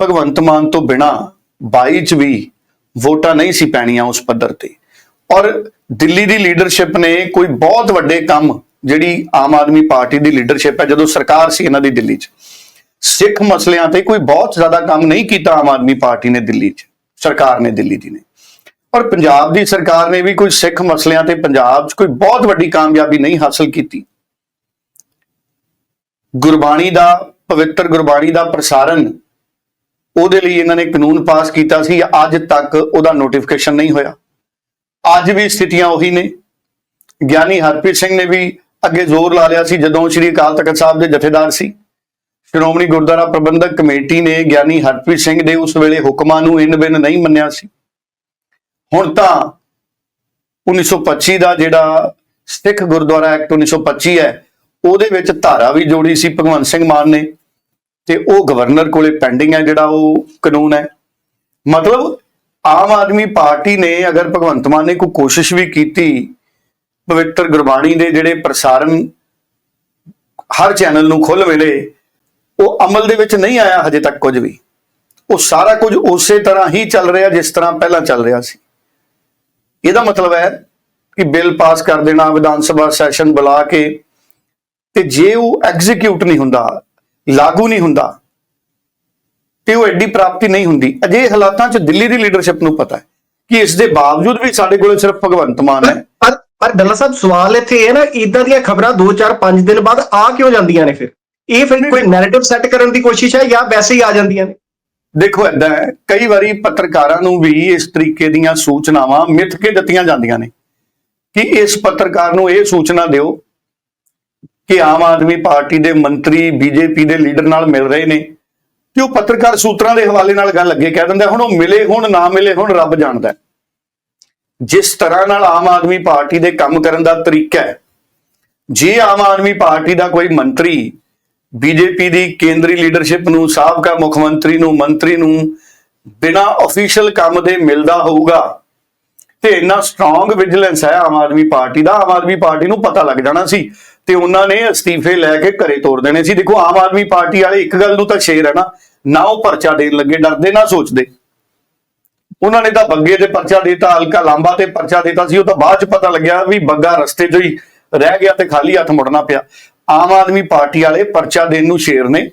ਭਗਵੰਤ ਮਾਨ ਤੋਂ ਬਿਨਾ 22 ਚ ਵੀ ਵੋਟਾਂ ਨਹੀਂ ਸੀ ਪੈਣੀਆਂ ਉਸ ਪੱਧਰ ਤੇ। ਔਰ ਦਿੱਲੀ ਦੀ ਲੀਡਰਸ਼ਿਪ ਨੇ ਕੋਈ ਬਹੁਤ ਵੱਡੇ ਕੰਮ ਜਿਹੜੀ ਆਮ ਆਦਮੀ ਪਾਰਟੀ ਦੀ ਲੀਡਰਸ਼ਿਪ ਹੈ, ਜਦੋਂ ਸਰਕਾਰ ਸੀ ਇਹਨਾਂ ਦੀ ਦਿੱਲੀ 'ਚ। ਸਿੱਖ ਮਸਲਿਆਂ ਤੇ ਕੋਈ ਬਹੁਤ ਜ਼ਿਆਦਾ ਕੰਮ ਨਹੀਂ ਕੀਤਾ ਆਮ ਆਦਮੀ ਪਾਰਟੀ ਨੇ ਦਿੱਲੀ 'ਚ, ਸਰਕਾਰ ਨੇ ਦਿੱਲੀ ਦੀ ਨੇ। ਔਰ ਪੰਜਾਬ ਦੀ ਸਰਕਾਰ ਨੇ ਵੀ ਕੋਈ ਸਿੱਖ ਮਸਲਿਆਂ ਤੇ ਪੰਜਾਬ 'ਚ ਕੋਈ ਬਹੁਤ ਵੱਡੀ ਕਾਮਯਾਬੀ ਨਹੀਂ ਹਾਸਲ ਕੀਤੀ। ਗੁਰਬਾਣੀ ਦਾ, ਪਵਿੱਤਰ ਗੁਰਬਾਣੀ ਦਾ ਪ੍ਰਸਾਰਣ ਉਹਦੇ ਲਈ ਇਹਨਾਂ ਨੇ ਕਾਨੂੰਨ ਪਾਸ ਕੀਤਾ ਸੀ, ਅੱਜ ਤੱਕ ਉਹਦਾ ਨੋਟੀਫਿਕੇਸ਼ਨ ਨਹੀਂ ਹੋਇਆ। ਅੱਜ ਵੀ ਸਥਿਤੀਆਂ ਉਹੀ ਨੇ। ਗਿਆਨੀ ਹਰਪ੍ਰੀਤ ਸਿੰਘ ਨੇ ਵੀ ਅੱਗੇ ਜ਼ੋਰ ਲਾ ਲਿਆ ਸੀ ਜਦੋਂ ਸ੍ਰੀ ਅਕਾਲ ਤਖਤ ਸਾਹਿਬ ਦੇ ਜਥੇਦਾਰ ਸੀ। ਸ਼੍ਰੋਮਣੀ ਗੁਰਦੁਆਰਾ ਪ੍ਰਬੰਧਕ ਕਮੇਟੀ ਨੇ ਗਿਆਨੀ ਹਰਪ੍ਰੀਤ ਸਿੰਘ ਦੇ ਉਸ ਵੇਲੇ ਹੁਕਮਾਂ ਨੂੰ ਇਨ ਬਿਨ ਨਹੀਂ ਮੰਨਿਆ ਸੀ। ਹੁਣ ਤਾਂ 1925 ਦਾ ਜਿਹੜਾ ਸਿੱਖ ਗੁਰਦੁਆਰਾ ਐਕਟ 1925 ਹੈ, ਉਹਦੇ ਵਿੱਚ ਧਾਰਾ ਵੀ ਜੋੜੀ ਸੀ ਭਗਵੰਤ ਸਿੰਘ ਮਾਨ ਨੇ ਤੇ ਉਹ ਗਵਰਨਰ ਕੋਲੇ ਪੈਂਡਿੰਗ ਹੈ ਜਿਹੜਾ ਉਹ ਕਾਨੂੰਨ ਹੈ। ਮਤਲਬ ਆਮ ਆਦਮੀ ਪਾਰਟੀ ਨੇ ਅਗਰ ਭਗਵੰਤ ਮਾਨ ਨੇ ਕੋਈ ਕੋਸ਼ਿਸ਼ ਵੀ ਕੀਤੀ ਪਵਿੱਤਰ ਗੁਰਬਾਣੀ ਦੇ ਜਿਹੜੇ ਪ੍ਰਸਾਰਣ ਹਰ ਚੈਨਲ ਨੂੰ ਖੁੱਲ੍ਹ ਮਿਲੇ, ਉਹ ਅਮਲ ਦੇ ਵਿੱਚ ਨਹੀਂ ਆਇਆ ਹਜੇ ਤੱਕ ਕੁਝ ਵੀ। ਉਹ ਸਾਰਾ ਕੁਝ ਉਸੇ ਤਰ੍ਹਾਂ ਹੀ ਚੱਲ ਰਿਹਾ ਜਿਸ ਤਰ੍ਹਾਂ ਪਹਿਲਾਂ ਚੱਲ ਰਿਹਾ ਸੀ। ਇਹਦਾ ਮਤਲਬ ਹੈ ਕਿ ਬਿੱਲ ਪਾਸ ਕਰ ਦੇਣਾ, ਵਿਧਾਨ ਸਭਾ ਸੈਸ਼ਨ ਬੁਲਾ ਕੇ, ਤੇ ਜੇ ਉਹ ਐਗਜ਼ੀਕਿਊਟ ਨਹੀਂ ਹੁੰਦਾ, ਲਾਗੂ ਨਹੀਂ ਹੁੰਦਾ ਤੇ ਉਹ ਐਡੀ ਪ੍ਰਾਪਤੀ ਨਹੀਂ ਹੁੰਦੀ। ਅਜੇ ਹਾਲਾਤਾਂ 'ਚ ਦਿੱਲੀ ਦੀ ਲੀਡਰਸ਼ਿਪ ਨੂੰ ਪਤਾ ਹੈ ਕਿ ਇਸ ਦੇ ਬਾਵਜੂਦ ਵੀ ਸਾਡੇ ਕੋਲ ਸਿਰਫ ਭਗਵੰਤ ਮਾਨ ਹੈ। ਪਰ ਪਰ ਡੱਲਾ ਸਾਹਿਬ ਸਵਾਲ ਇੱਥੇ ਇਹ ਹੈ ਨਾ ਇਦਾਂ ਦੀਆਂ ਖਬਰਾਂ 2 4 5 ਦਿਨ ਬਾਅਦ ਆ ਕਿਉਂ ਜਾਂਦੀਆਂ ਨੇ ਫਿਰ? ਇਹ ਫਿਰ ਕੋਈ ਨੈਰੇਟਿਵ ਸੈੱਟ ਕਰਨ ਦੀ ਕੋਸ਼ਿਸ਼ ਹੈ ਜਾਂ ਵੈਸੇ ਹੀ ਆ ਜਾਂਦੀਆਂ ਨੇ? ਦੇਖੋ ਹੈ ਕਈ ਵਾਰੀ ਪੱਤਰਕਾਰਾਂ ਨੂੰ ਵੀ ਇਸ ਤਰੀਕੇ ਦੀਆਂ ਸੂਚਨਾਵਾਂ ਮਿੱਥ ਕੇ ਦਿੱਤੀਆਂ ਜਾਂਦੀਆਂ ਨੇ। ਕਿ ਇਸ ਪੱਤਰਕਾਰ ਨੂੰ ਇਹ ਸੂਚਨਾ ਦਿਓ ਕਿ ਆਮ ਆਦਮੀ ਪਾਰਟੀ ਦੇ ਮੰਤਰੀ ਬੀਜੇਪੀ ਦੇ ਲੀਡਰ ਨਾਲ ਮਿਲ ਰਹੇ ਨੇ। ਕਿ ਉਹ ਪੱਤਰਕਾਰ ਸੂਤਰਾਂ ਦੇ ਹਵਾਲੇ ਨਾਲ ਗੱਲ ਅੱਗੇ ਕਹਿ ਦਿੰਦਾ, ਹੁਣ ਉਹ ਮਿਲੇ ਹੁਣ, ਨਾ ਮਿਲੇ ਹੁਣ, ਰੱਬ ਜਾਣਦਾ ਜਿਸ ਤਰ੍ਹਾਂ ਨਾਲ ਆਮ ਆਦਮੀ ਪਾਰਟੀ ਦੇ ਕੰਮ ਕਰਨ ਦਾ ਤਰੀਕਾ ਹੈ, ਜੇ ਆਮ ਆਦਮੀ ਪਾਰਟੀ ਦਾ ਕੋਈ ਮੰਤਰੀ ਬੀਜੇਪੀ ਦੀ ਕੇਂਦਰੀ ਲੀਡਰਸ਼ਿਪ ਨੂੰ, ਸਾਬਕਾ ਮੁੱਖ ਮੰਤਰੀ ਨੂੰ ਮੰਤਰੀ ਨੂੰ ਬਿਨਾ ਅਫੀਸ਼ੀਅਲ ਕੰਮ ਦੇ ਮਿਲਦਾ ਹੋਊਗਾ, ਤੇ ਇੰਨਾ ਸਟਰੋਂਗ ਵਿਜੀਲੈਂਸ ਹੈ ਆਮ ਆਦਮੀ ਪਾਰਟੀ ਦਾ, ਆਮ ਆਦਮੀ ਪਾਰਟੀ ਨੂੰ ਪਤਾ ਲੱਗ ਜਾਣਾ ਸੀ। ਤੇ ਉਹਨਾਂ ਨੇ ਅਸਤੀਫੇ ਲੈ ਕੇ ਘਰੇ ਤੋਰ ਦੇਣੇ ਸੀ। ਦੇਖੋ, ਆਮ ਆਦਮੀ ਪਾਰਟੀ ਵਾਲੇ ਇੱਕ ਗੱਲ ਨੂੰ ਤਾਂ ਸ਼ੇਰ ਹੈ ਨਾ ਨਾ ਉਹ ਪਰਚਾ ਦੇਣ ਲੱਗੇ, ਡਰਦੇ, ਨਾ ਸੋਚਦੇ। ਉਹਨਾਂ ਨੇ ਤਾਂ ਬੱਗੇ ਤੇ ਪਰਚਾ ਦਿੱਤਾ, ਹਲਕਾ ਲਾਂਬਾ ਤੇ ਪਰਚਾ ਦਿੱਤਾ ਸੀ, ਉਹ ਤਾਂ ਬਾਅਦ ਚ ਪਤਾ ਲੱਗਿਆ ਵੀ ਬੱਗਾ ਰਸਤੇ 'ਚ ਹੀ ਰਹਿ ਗਿਆ ਤੇ ਖਾਲੀ ਹੱਥ ਮੁੜਨਾ ਪਿਆ। ਆਮ ਆਦਮੀ ਪਾਰਟੀ ਵਾਲੇ ਪਰਚਾ ਦੇਣ ਨੂੰ ਸ਼ੇਰ ਨੇ।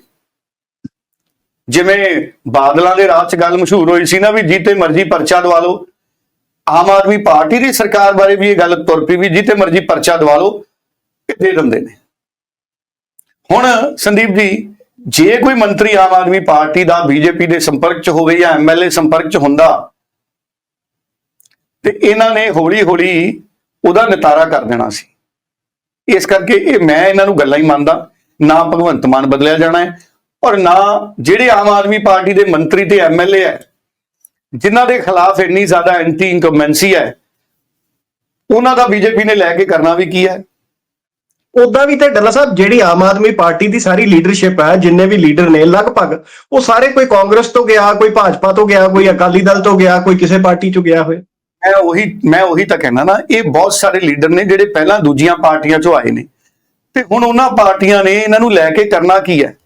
ਜਿਵੇਂ ਬਾਦਲਾਂ ਦੇ ਰਾਜ 'ਚ ਗੱਲ ਮਸ਼ਹੂਰ ਹੋਈ ਸੀ ਨਾ ਵੀ ਜੀਤੇ ਮਰਜ਼ੀ ਪਰਚਾ ਦਵਾ ਲਓ। ਆਮ ਆਦਮੀ ਪਾਰਟੀ ਦੀ ਸਰਕਾਰ ਬਾਰੇ ਵੀ ਇਹ ਗੱਲ ਤੁਰ ਪਈ ਵੀ ਜੀਤੇ ਮਰਜ਼ੀ ਪਰਚਾ ਦਵਾ ਲਓ। ਇਹ ਦੇ ਦਿੰਦੇ ਨੇ। ਹੁਣ ਸੰਦੀਪ ਜੀ, ਜੇ ਕੋਈ ਮੰਤਰੀ ਆਮ ਆਦਮੀ ਪਾਰਟੀ ਦਾ ਬੀਜੇਪੀ ਦੇ ਸੰਪਰਕ 'ਚ ਹੋਵੇ ਜਾਂ ਐਮਐਲਏ ਸੰਪਰਕ 'ਚ ਹੁੰਦਾ, ਤੇ ਇਹਨਾਂ ਨੇ ਹੌਲੀ ਹੌਲੀ ਉਹਦਾ ਨਿਤਾਰਾ ਕਰ ਦੇਣਾ ਸੀ। ਇਸ ਕਰਕੇ ਇਹ ਮੈਂ ਇਹਨਾਂ ਨੂੰ ਗੱਲਾਂ ਹੀ ਮੰਨਦਾ, ਨਾ ਭਗਵੰਤ ਮਾਨ ਬਦਲਿਆ ਜਾਣਾ ਹੈ ਔਰ ਨਾ ਜਿਹੜੇ ਆਮ ਆਦਮੀ ਪਾਰਟੀ ਦੇ ਮੰਤਰੀ ਤੇ ਐਮਐਲਏ ਹੈ, ਜਿਨ੍ਹਾਂ ਦੇ ਖਿਲਾਫ ਇੰਨੀ ਜ਼ਿਆਦਾ ਐਂਟੀ ਇਨਕਮਬੈਂਸੀ ਹੈ, ਉਹਨਾਂ ਦਾ ਬੀਜੇਪੀ ਨੇ ਲੈ ਕੇ ਕਰਨਾ ਵੀ ਕੀ ਹੈ? ਉਦਾਂ ਵੀ ਤੇ ਡੱਲਾ ਸਾਹਿਬ ਜਿਹੜੀ ਆਮ ਆਦਮੀ ਪਾਰਟੀ ਦੀ ਸਾਰੀ ਲੀਡਰਸ਼ਿਪ ਹੈ, ਜਿੰਨੇ ਵੀ ਲੀਡਰ ਨੇ, ਲਗਭਗ ਉਹ ਸਾਰੇ ਕੋਈ ਕਾਂਗਰਸ ਤੋਂ ਗਿਆ, ਕੋਈ ਭਾਜਪਾ ਤੋਂ ਗਿਆ, ਕੋਈ ਅਕਾਲੀ ਦਲ ਤੋਂ ਗਿਆ, ਕੋਈ ਕਿਸੇ ਪਾਰਟੀ ਚੋਂ ਗਿਆ ਹੋਏ ਮੈਂ ਉਹੀ ਮੈਂ ਉਹੀ ਤਾਂ ਕਹਿਣਾ ਨਾ, ਇਹ ਬਹੁਤ ਸਾਰੇ ਲੀਡਰ ਨੇ ਜਿਹੜੇ ਪਹਿਲਾਂ ਦੂਜੀਆਂ ਪਾਰਟੀਆਂ ਚੋਂ ਆਏ ਨੇ। ਤੇ ਹੁਣ ਉਹਨਾਂ ਪਾਰਟੀਆਂ ਨੇ ਇਹਨਾਂ ਨੂੰ ਲੈ ਕੇ ਕਰਨਾ ਕੀ ਹੈ?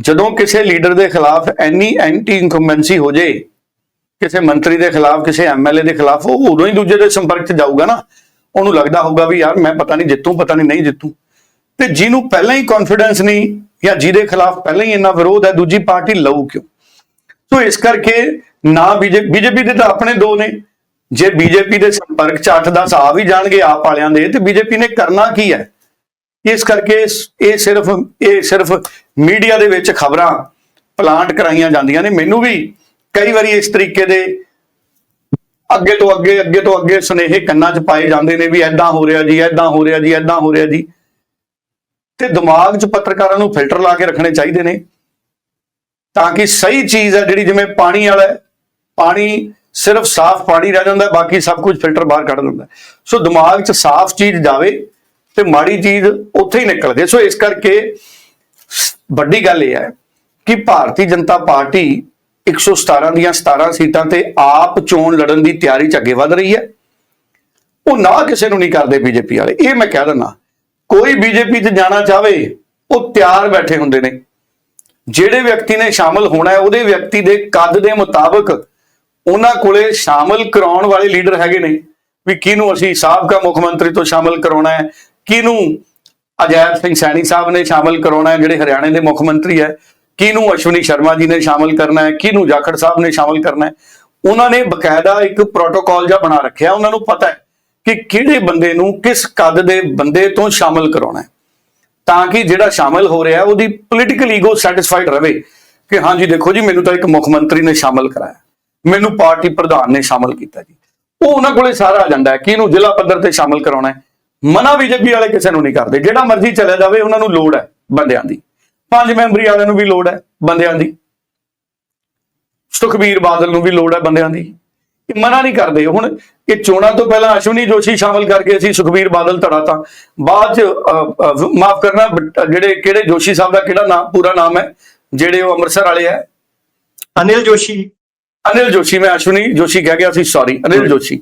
ਜਦੋਂ ਕਿਸੇ ਲੀਡਰ ਦੇ ਖਿਲਾਫ ਐਨੀ ਐਂਟੀ ਇਨਕੰਬੈਂਸੀ ਹੋ ਜੇ, ਕਿਸੇ ਮੰਤਰੀ ਦੇ ਖਿਲਾਫ, ਕਿਸੇ ਐਮਐਲਏ ਦੇ ਖਿਲਾਫ, ਉਹ ਉਦੋਂ ਹੀ ਦੂਜੇ ਦੇ ਸੰਪਰਕ 'ਚ ਜਾਊਗਾ ਨਾ। ਉਹਨੂੰ ਲੱਗਦਾ ਹੋਊਗਾ ਵੀ ਯਾਰ ਮੈਂ ਪਤਾ ਨਹੀਂ ਜਿੱਤੂ, ਪਤਾ ਨਹੀਂ ਨਹੀਂ ਜਿੱਤੂ। ਤੇ ਜਿਹਨੂੰ ਪਹਿਲਾਂ ਹੀ ਕੌਨਫੀਡੈਂਸ ਨਹੀਂ ਜਾਂ ਜਿਹਦੇ ਖਿਲਾਫ ਪਹਿਲਾਂ ਹੀ ਇੰਨਾ ਵਿਰੋਧ ਹੈ, ਦੂਜੀ ਪਾਰਟੀ ਲਊ ਕਿਉਂ? ਸੋ ਇਸ ਕਰਕੇ ਨਾ ਬੀਜੇਪੀ ਦੇ ਤਾਂ ਆਪਣੇ ਦੋ ਨੇ। ਜੇ ਬੀਜੇਪੀ ਦੇ ਸੰਪਰਕ ਚ 8-10 ਆ ਵੀ ਜਾਣਗੇ ਆਪ ਵਾਲਿਆਂ ਦੇ, ਤੇ ਬੀਜੇਪੀ ਨੇ ਕਰਨਾ ਕੀ ਹੈ? ਇਸ ਕਰਕੇ ਇਹ ਸਿਰਫ ਇਹ ਸਿਰਫ ਮੀਡੀਆ ਦੇ ਵਿੱਚ ਖਬਰਾਂ ਪਲਾਂਟ ਕਰਾਈਆਂ ਜਾਂਦੀਆਂ ਨੇ। ਮੈਨੂੰ ਵੀ ਕਈ ਵਾਰੀ ਇਸ ਤਰੀਕੇ ਦੇ ਅੱਗੇ ਤੋਂ ਅੱਗੇ ਅੱਗੇ ਤੋਂ ਅੱਗੇ ਸੁਨੇਹੇ ਕੰਨਾਂ 'ਚ ਪਾਏ ਜਾਂਦੇ ਨੇ ਵੀ ਐਦਾਂ ਹੋ ਰਿਹਾ ਜੀ ਐਦਾਂ ਹੋ ਰਿਹਾ ਜੀ ਐਦਾਂ ਹੋ ਰਿਹਾ ਜੀ। ਤੇ ਦਿਮਾਗ 'ਚ ਪੱਤਰਕਾਰਾਂ ਨੂੰ ਫਿਲਟਰ ਲਾ ਕੇ ਰੱਖਣੇ ਚਾਹੀਦੇ ਨੇ ਤਾਂ ਕਿ ਸਹੀ ਚੀਜ਼ ਹੈ ਜਿਹੜੀ ਜਿਵੇਂ ਪਾਣੀ ਵਾਲਾ ਪਾਣੀ ਸਿਰਫ ਸਾਫ਼ ਪਾਣੀ ਰਹਿ ਜਾਂਦਾ, ਬਾਕੀ ਸਭ ਕੁਝ ਫਿਲਟਰ ਬਾਹਰ ਕੱਢ ਦਿੰਦਾ ਸੋ ਦਿਮਾਗ 'ਚ ਸਾਫ਼ ਚੀਜ਼ ਜਾਵੇ ਤੇ ਮਾੜੀ ਚੀਜ਼ ਉੱਥੇ ਹੀ ਨਿਕਲ ਸੋ ਇਸ ਕਰਕੇ ਵੱਡੀ ਗੱਲ ਇਹ ਹੈ ਕਿ ਭਾਰਤੀ ਜਨਤਾ ਪਾਰਟੀ 117 ਦੀਆਂ 17 ਸੀਟਾਂ ਤੇ ਆਪ ਚੋਣ ਲੜਨ ਦੀ ਤਿਆਰੀ 'ਚ ਅੱਗੇ ਵਧ ਰਹੀ ਹੈ। ਉਹ ਨਾ ਕਿਸੇ ਨੂੰ ਨਹੀਂ ਕਰਦੇ ਬੀਜੇਪੀ ਵਾਲੇ। ਇਹ ਮੈਂ ਕਹਿ ਦਿੰਦਾ, ਕੋਈ ਬੀਜੇਪੀ 'ਚ ਜਾਣਾ ਚਾਹਵੇ, ਉਹ ਤਿਆਰ ਬੈਠੇ ਹੁੰਦੇ ਨੇ। ਜਿਹੜੇ ਵਿਅਕਤੀ ਨੇ ਸ਼ਾਮਲ ਹੋਣਾ ਹੈ, ਉਹਦੇ ਵਿਅਕਤੀ ਦੇ ਕੱਦ ਦੇ ਮੁਤਾਬਕ ਉਹਨਾਂ ਕੋਲੇ ਸ਼ਾਮਲ ਕਰਾਉਣ ਵਾਲੇ ਲੀਡਰ ਹੈਗੇ ਨੇ। ਵੀ ਕਿਹਨੂੰ ਅਸੀਂ ਸਾਬਕਾ ਮੁੱਖ ਮੰਤਰੀ ਤੋਂ ਸ਼ਾਮਲ ਕਰਾਉਣਾ ਹੈ, ਕਿਹਨੂੰ ਅਜੈਬ ਸਿੰਘ ਸੈਣੀ ਸਾਹਿਬ ਨੇ ਸ਼ਾਮਲ ਕਰਾਉਣਾ ਹੈ, ਜਿਹੜੇ ਹਰਿਆਣੇ ਦੇ ਮੁੱਖ ਮੰਤਰੀ ਹੈ ਕਿਹਨੂੰ ਅਸ਼ਵਨੀ ਸ਼ਰਮਾ ਜੀ ਨੇ ਸ਼ਾਮਲ ਕਰਨਾ ਹੈ, ਕਿਹਨੂੰ ਜਾਖੜ ਸਾਹਿਬ ਨੇ ਸ਼ਾਮਲ ਕਰਨਾ ਹੈ? ਉਹਨਾਂ ਨੇ ਬਕਾਇਦਾ ਇੱਕ ਪ੍ਰੋਟੋਕਾਲ ਜਿਹਾ ਬਣਾ ਰੱਖਿਆ, ਉਹਨਾਂ ਨੂੰ ਪਤਾ ਹੈ ਕਿ ਕਿਹੜੇ ਬੰਦੇ ਨੂੰ ਕਿਸ ਕੱਦ ਦੇ ਬੰਦੇ ਤੋਂ ਸ਼ਾਮਲ ਕਰਾਉਣਾ ਹੈ। ਤਾਂ ਕਿ ਜਿਹੜਾ ਸ਼ਾਮਲ ਹੋ ਰਿਹਾ ਉਹਦੀ ਪੋਲੀਟੀਕਲ ਈਗੋ ਸੈਟੀਸਫਾਈਡ ਰਵੇ ਕਿ ਹਾਂਜੀ ਦੇਖੋ ਜੀ, ਮੈਨੂੰ ਤਾਂ ਇੱਕ ਮੁੱਖ ਮੰਤਰੀ ਨੇ ਸ਼ਾਮਲ ਕਰਾਇਆ। ਮੈਨੂੰ ਪਾਰਟੀ ਪ੍ਰਧਾਨ ਨੇ ਸ਼ਾਮਲ ਕੀਤਾ ਜੀ। ਉਹ ਉਹਨਾਂ ਕੋਲੇ ਸਾਰਾ ਏਜੰਡਾ ਹੈ ਕਿ ਇਹਨੂੰ ਜ਼ਿਲ੍ਹਾ ਪੱਧਰ ਤੇ ਸ਼ਾਮਲ ਕਰਾਉਣਾ ਹੈ? ਮਨਾ ਬੀਜੇਪੀ ਵਾਲੇ ਕਿਸੇ ਨੂੰ ਨਹੀਂ ਕਰਦੇ। ਜਿਹੜਾ ਮਰਜ਼ੀ ਚਲੇ ਜਾਵੇ, ਉਹਨਾਂ ਨੂੰ ਲੋੜ ਹੈ ਬੰਦਿਆਂ ਦੀ। ਪੰਜ ਮੈਂਬਰੀ ਵਾਲਿਆਂ ਨੂੰ ਵੀ ਲੋੜ ਹੈ ਬੰਦਿਆਂ ਦੀ। ਸੁਖਬੀਰ ਬਾਦਲ ਨੂੰ ਵੀ ਲੋੜ ਹੈ ਬੰਦਿਆਂ ਦੀ। ਇਹ ਮਨਾ ਨਹੀਂ ਕਰਦੇ। ਹੁਣ ਇਹ ਚੋਣਾਂ ਤੋਂ ਪਹਿਲਾਂ ਅਸ਼ਵਨੀ ਜੋਸ਼ੀ ਸ਼ਾਮਲ ਕਰਕੇ ਅਸੀਂ ਸੁਖਬੀਰ ਬਾਦਲ ਧੜਾ ਤਾਂ। ਬਾਅਦ ਚ ਮਾਫ ਕਰਨਾ ਜਿਹੜੇ ਕਿਹੜੇ ਜੋਸ਼ੀ ਸਾਹਿਬ ਦਾ ਕਿਹੜਾ ਨਾਮ ਪੂਰਾ ਨਾਮ ਹੈ ਜਿਹੜੇ ਉਹ ਅੰਮ੍ਰਿਤਸਰ ਵਾਲੇ ਹੈ? ਅਨਿਲ ਜੋਸ਼ੀ। ਅਨਿਲ ਜੋਸ਼ੀ ਮੈਂ ਅਸ਼ਵਨੀ ਜੋਸ਼ੀ ਕਹਿ ਗਿਆ ਸੀ ਸੌਰੀ ਅਨਿਲ ਜੋਸ਼ੀ।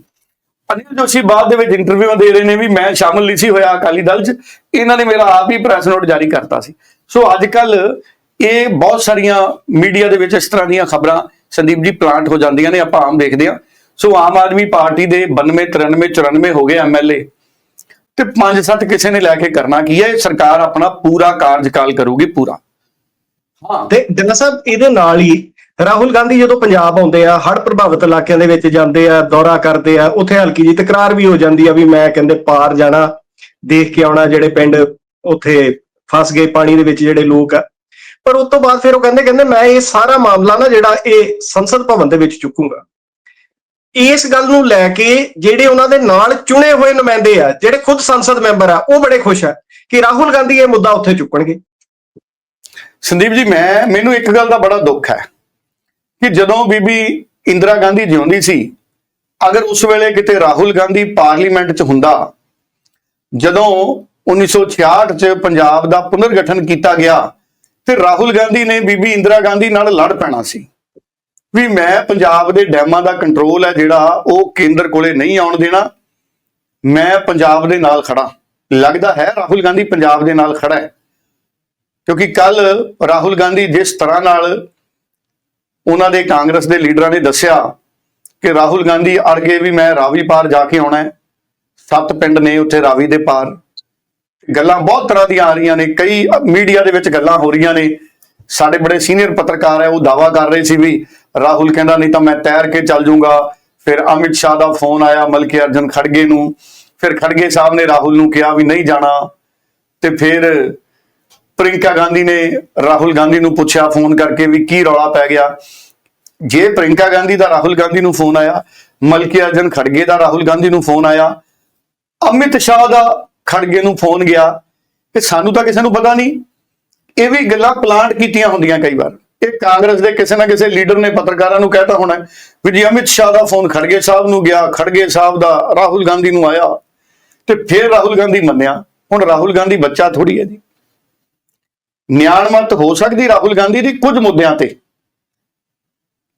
ਅਨਿਲ ਜੋਸ਼ੀ ਬਾਅਦ ਦੇ ਵਿੱਚ ਇੰਟਰਵਿਊ ਦੇ ਰਹੇ ਨੇ ਵੀ ਮੈਂ ਸ਼ਾਮਲ ਨਹੀਂ ਸੀ ਹੋਇਆ ਅਕਾਲੀ ਦਲ 'ਚ। ਇਹਨਾਂ ਨੇ ਮੇਰਾ ਆਪ ਹੀ ਪ੍ਰੈਸ ਨੋਟ ਜਾਰੀ ਕਰਤਾ ਸੀ। ਸੋ ਅੱਜ ਕੱਲ ਇਹ ਬਹੁਤ ਸਾਰੀਆਂ ਮੀਡੀਆ ਦੇ ਵਿੱਚ ਇਸ ਤਰ੍ਹਾਂ ਦੀਆਂ ਖਬਰਾਂ ਸੰਦੀਪ ਜੀ ਪਲਾਂਟ ਹੋ ਜਾਂਦੀਆਂ ਨੇ, ਆਪਾਂ ਆਮ ਦੇਖਦੇ ਹਾਂ। ਸੋ ਆਮ ਆਦਮੀ ਪਾਰਟੀ ਦੇ 92 93 94 ਹੋ ਗਏ ਐਮਐਲਏ ਤੇ 5-7 ਕਿਸੇ ਨੇ ਲੈ ਕੇ ਕਰਨਾ ਕੀ ਹੈ? ਸਰਕਾਰ ਆਪਣਾ ਪੂਰਾ ਕਾਰਜਕਾਲ ਕਰੂਗੀ, ਪੂਰਾ। ਹਾਂ। ਤੇ ਡੱਲਾ ਸਾਹਿਬ, ਇਹਦੇ ਨਾਲ ਹੀ ਰਾਹੁਲ ਗਾਂਧੀ ਜਦੋਂ ਪੰਜਾਬ ਆਉਂਦੇ ਆ, ਹੜ੍ਹ ਪ੍ਰਭਾਵਿਤ ਇਲਾਕਿਆਂ ਦੇ ਵਿੱਚ ਜਾਂਦੇ ਆ, ਦੌਰਾ ਕਰਦੇ ਆ, ਉੱਥੇ ਹਲਕੀ ਜੀ ਤਕਰਾਰ ਵੀ ਹੋ ਜਾਂਦੀ ਆ ਵੀ ਮੈਂ ਕਹਿੰਦੇ ਪਾਰ ਜਾਣਾ, ਦੇਖ ਕੇ ਆਉਣਾ ਜਿਹੜੇ ਪਿੰਡ ਉੱਥੇ ਫਸ ਗਏ ਪਾਣੀ ਦੇ ਵਿੱਚ ਜਿਹੜੇ ਲੋਕ ਆ। ਪਰ ਉਸ ਤੋਂ ਬਾਅਦ ਫਿਰ ਉਹ ਕਹਿੰਦੇ ਕਹਿੰਦੇ ਮੈਂ ਇਹ ਸਾਰਾ ਮਾਮਲਾ ਨਾ ਜਿਹੜਾ ਇਹ ਸੰਸਦ ਭਵਨ ਦੇ ਵਿੱਚ ਚੁੱਕੂੰਗਾ। ਇਸ ਗੱਲ ਨੂੰ ਲੈ ਕੇ ਜਿਹੜੇ ਉਹਨਾਂ ਦੇ ਨਾਲ ਚੁਣੇ ਹੋਏ ਨੁਮਾਇੰਦੇ ਆ, ਜਿਹੜੇ ਖੁਦ ਸੰਸਦ ਮੈਂਬਰ ਆ, ਉਹ ਬੜੇ ਖੁਸ਼ ਆ ਕਿ ਰਾਹੁਲ ਗਾਂਧੀ ਇਹ ਮੁੱਦਾ ਉੱਥੇ ਚੁੱਕਣਗੇ। ਸੰਦੀਪ ਜੀ, ਮੈਂ, ਮੈਨੂੰ ਇੱਕ ਗੱਲ ਦਾ ਬੜਾ ਦੁੱਖ ਹੈ ਕਿ ਜਦੋਂ ਬੀਬੀ ਇੰਦਰਾ ਗਾਂਧੀ ਜਿਉਂਦੀ ਸੀ, ਅਗਰ ਉਸ ਵੇਲੇ ਕਿਤੇ ਰਾਹੁਲ ਗਾਂਧੀ ਪਾਰਲੀਮੈਂਟ 'ਚ ਹੁੰਦਾ, ਜਦੋਂ 1966 'ਚ ਪੰਜਾਬ ਦਾ ਪੁਨਰਗਠਨ ਕੀਤਾ ਗਿਆ ਤੇ ਰਾਹੁਲ ਗਾਂਧੀ ਨੇ ਬੀਬੀ ਇੰਦਰਾ ਗਾਂਧੀ ਨਾਲ ਲੜ ਪੈਣਾ ਸੀ। ਵੀ ਮੈਂ ਪੰਜਾਬ ਦੇ ਡੈਮਾਂ ਦਾ ਕੰਟਰੋਲ ਹੈ ਜਿਹੜਾ ਉਹ ਕੇਂਦਰ ਕੋਲੇ ਨਹੀਂ ਆਉਣ ਦੇਣਾ, ਮੈਂ ਪੰਜਾਬ ਦੇ ਨਾਲ ਖੜਾ ਲੱਗਦਾ ਹੈ ਰਾਹੁਲ ਗਾਂਧੀ ਪੰਜਾਬ ਦੇ ਨਾਲ ਖੜਾ ਹੈ। ਕਿਉਂਕਿ ਕੱਲ ਰਾਹੁਲ ਗਾਂਧੀ ਜਿਸ ਤਰ੍ਹਾਂ ਨਾਲ ਉਹਨਾਂ ਦੇ ਕਾਂਗਰਸ ਦੇ ਲੀਡਰਾਂ ਨੇ ਦੱਸਿਆ ਕਿ ਰਾਹੁਲ ਗਾਂਧੀ ਅੜ ਗਏ ਵੀ ਮੈਂ ਰਾਵੀ ਪਾਰ ਜਾ ਕੇ ਆਉਣਾ ਹੈ। ਸੱਤ ਪਿੰਡ ਨੇ ਉੱਥੇ ਰਾਵੀ ਦੇ ਪਾਰ। ਗੱਲਾਂ ਬਹੁਤ ਤਰ੍ਹਾਂ ਦੀਆਂ ਆ ਰਹੀਆਂ ਨੇ। ਕਈ ਮੀਡੀਆ ਦੇ ਵਿੱਚ ਗੱਲਾਂ ਹੋ ਰਹੀਆਂ ਨੇ। ਸਾਡੇ ਬੜੇ ਸੀਨੀਅਰ ਪੱਤਰਕਾਰ ਹੈ, ਉਹ ਦਾਵਾ ਕਰ ਰਹੇ ਸੀ ਵੀ ਰਾਹੁਲ ਕਹਿੰਦਾ, ਨਹੀਂ ਤਾਂ ਮੈਂ ਤੈਰ ਕੇ ਚੱਲ ਜਾਊਂਗਾ ਫਿਰ ਅਮਿਤ ਸ਼ਾਹ ਦਾ ਫੋਨ ਆਇਆ, ਮਲਕੀ ਅਰਜਨ ਖੜਗੇ ਨੂੰ। ਫਿਰ ਖੜਗੇ ਸਾਹਿਬ ਨੇ ਰਾਹੁਲ ਨੂੰ ਕਿਹਾ ਵੀ ਨਹੀਂ ਜਾਣਾ। ਤੇ ਫਿਰ ਪ੍ਰਿੰਕਾ ਗਾਂਧੀ ਨੇ ਰਾਹੁਲ ਗਾਂਧੀ ਨੂੰ ਪੁੱਛਿਆ ਫੋਨ ਕਰਕੇ ਵੀ ਕੀ ਰੌਲਾ ਪੈ ਗਿਆ। ਜੇ ਪ੍ਰਿੰਕਾ ਗਾਂਧੀ ਦਾ ਰਾਹੁਲ ਗਾਂਧੀ ਨੂੰ ਫੋਨ ਆਇਆ, ਮਲਕੀ ਅਰਜਨ ਖੜਗੇ ਦਾ ਰਾਹੁਲ ਗਾਂਧੀ ਨੂੰ ਫੋਨ ਆਇਆ, ਅਮਿਤ ਸ਼ਾਹ ਦਾ ਖੜਗੇ ਨੂੰ ਫੋਨ ਗਿਆ ਕਿ ਸਾਨੂੰ ਤਾਂ ਕਿਸੇ ਨੂੰ ਪਤਾ ਨਹੀਂ। ਇਹ ਵੀ ਗੱਲਾਂ ਪਲਾਂਟ ਕੀਤੀਆਂ ਹੁੰਦੀਆਂ ਕਈ ਵਾਰ। ਇਹ ਕਾਂਗਰਸ ਦੇ ਕਿਸੇ ਨਾ ਕਿਸੇ ਲੀਡਰ ਨੇ ਪੱਤਰਕਾਰਾਂ ਨੂੰ ਕਹਿਤਾ ਹੋਣਾ ਵੀ ਜੀ ਅਮਿਤ ਸ਼ਾਹ ਦਾ ਫੋਨ ਖੜਗੇ ਸਾਹਿਬ ਨੂੰ ਗਿਆ ਖੜਗੇ ਸਾਹਿਬ ਦਾ, ਰਾਹੁਲ ਗਾਂਧੀ ਨੂੰ ਆਇਆ। ਤੇ ਫਿਰ ਰਾਹੁਲ ਗਾਂਧੀ ਮੰਨਿਆ। ਹੁਣ ਰਾਹੁਲ ਗਾਂਧੀ ਬੱਚਾ ਥੋੜੀ ਹੈ ਜੀ। ਨਿਆਣਮਤ ਹੋ ਸਕਦੀ ਰਾਹੁਲ ਗਾਂਧੀ ਦੀ ਕੁਝ ਮੁੱਦਿਆਂ ਤੇ।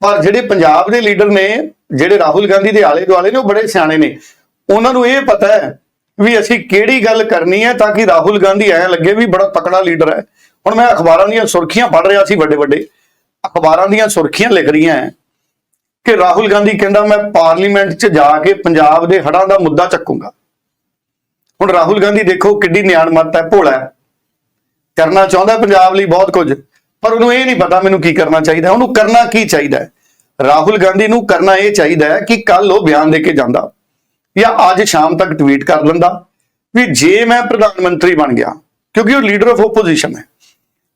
ਪਰ ਜਿਹੜੇ ਪੰਜਾਬ ਦੇ ਲੀਡਰ ਨੇ, ਜਿਹੜੇ ਰਾਹੁਲ ਗਾਂਧੀ ਦੇ ਆਲੇ ਦੁਆਲੇ ਨੇ, ਉਹ ਬੜੇ ਸਿਆਣੇ ਨੇ। ਉਹਨਾਂ ਨੂੰ ਇਹ ਪਤਾ ਹੈ ਵੀ ਅਸੀਂ ਕਿਹੜੀ ਗੱਲ ਕਰਨੀ ਹੈ ਤਾਂ ਕਿ ਰਾਹੁਲ ਗਾਂਧੀ ਐ ਲੱਗੇ ਵੀ ਬੜਾ ਤਕੜਾ ਲੀਡਰ ਹੈ। ਹੁਣ ਮੈਂ ਅਖਬਾਰਾਂ ਦੀਆਂ ਸੁਰਖੀਆਂ ਪੜ੍ਹ ਰਿਹਾ ਸੀ ਵੱਡੇ ਵੱਡੇ। ਅਖਬਾਰਾਂ ਦੀਆਂ ਸੁਰਖੀਆਂ ਲਿਖ ਰਹੀਆਂ ਹੈ ਕਿ ਰਾਹੁਲ ਗਾਂਧੀ ਕਹਿੰਦਾ, ਮੈਂ ਪਾਰਲੀਮੈਂਟ 'ਚ ਜਾ ਕੇ ਪੰਜਾਬ ਦੇ ਹੜ੍ਹਾਂ ਦਾ ਮੁੱਦਾ ਚੱਕੂੰਗਾ। ਹੁਣ ਰਾਹੁਲ ਗਾਂਧੀ ਦੇਖੋ ਕਿੱਡੀ ਨਿਆਣਮਤ ਹੈ, ਭੋਲਾ ਹੈ। ਕਰਨਾ ਚਾਹੁੰਦਾ ਪੰਜਾਬ ਲਈ ਬਹੁਤ ਕੁਝ, ਪਰ ਉਹਨੂੰ ਇਹ ਨਹੀਂ ਪਤਾ ਮੈਨੂੰ ਕੀ ਕਰਨਾ ਚਾਹੀਦਾ ਉਹਨੂੰ ਕਰਨਾ ਕੀ ਚਾਹੀਦਾ ਰਾਹੁਲ ਗਾਂਧੀ ਨੂੰ ਕਰਨਾ ਇਹ ਚਾਹੀਦਾ ਹੈ ਕਿ ਕੱਲ ਉਹ ਬਿਆਨ ਦੇ ਕੇ ਜਾਂਦਾ। ਜਾਂ ਅੱਜ ਸ਼ਾਮ ਤੱਕ ਟਵੀਟ ਕਰ ਲੈਂਦਾ ਵੀ ਜੇ ਮੈਂ ਪ੍ਰਧਾਨ ਮੰਤਰੀ ਬਣ ਗਿਆ, ਕਿਉਂਕਿ ਉਹ ਲੀਡਰ ਆਫ ਆਪੋਜੀਸ਼ਨ ਹੈ।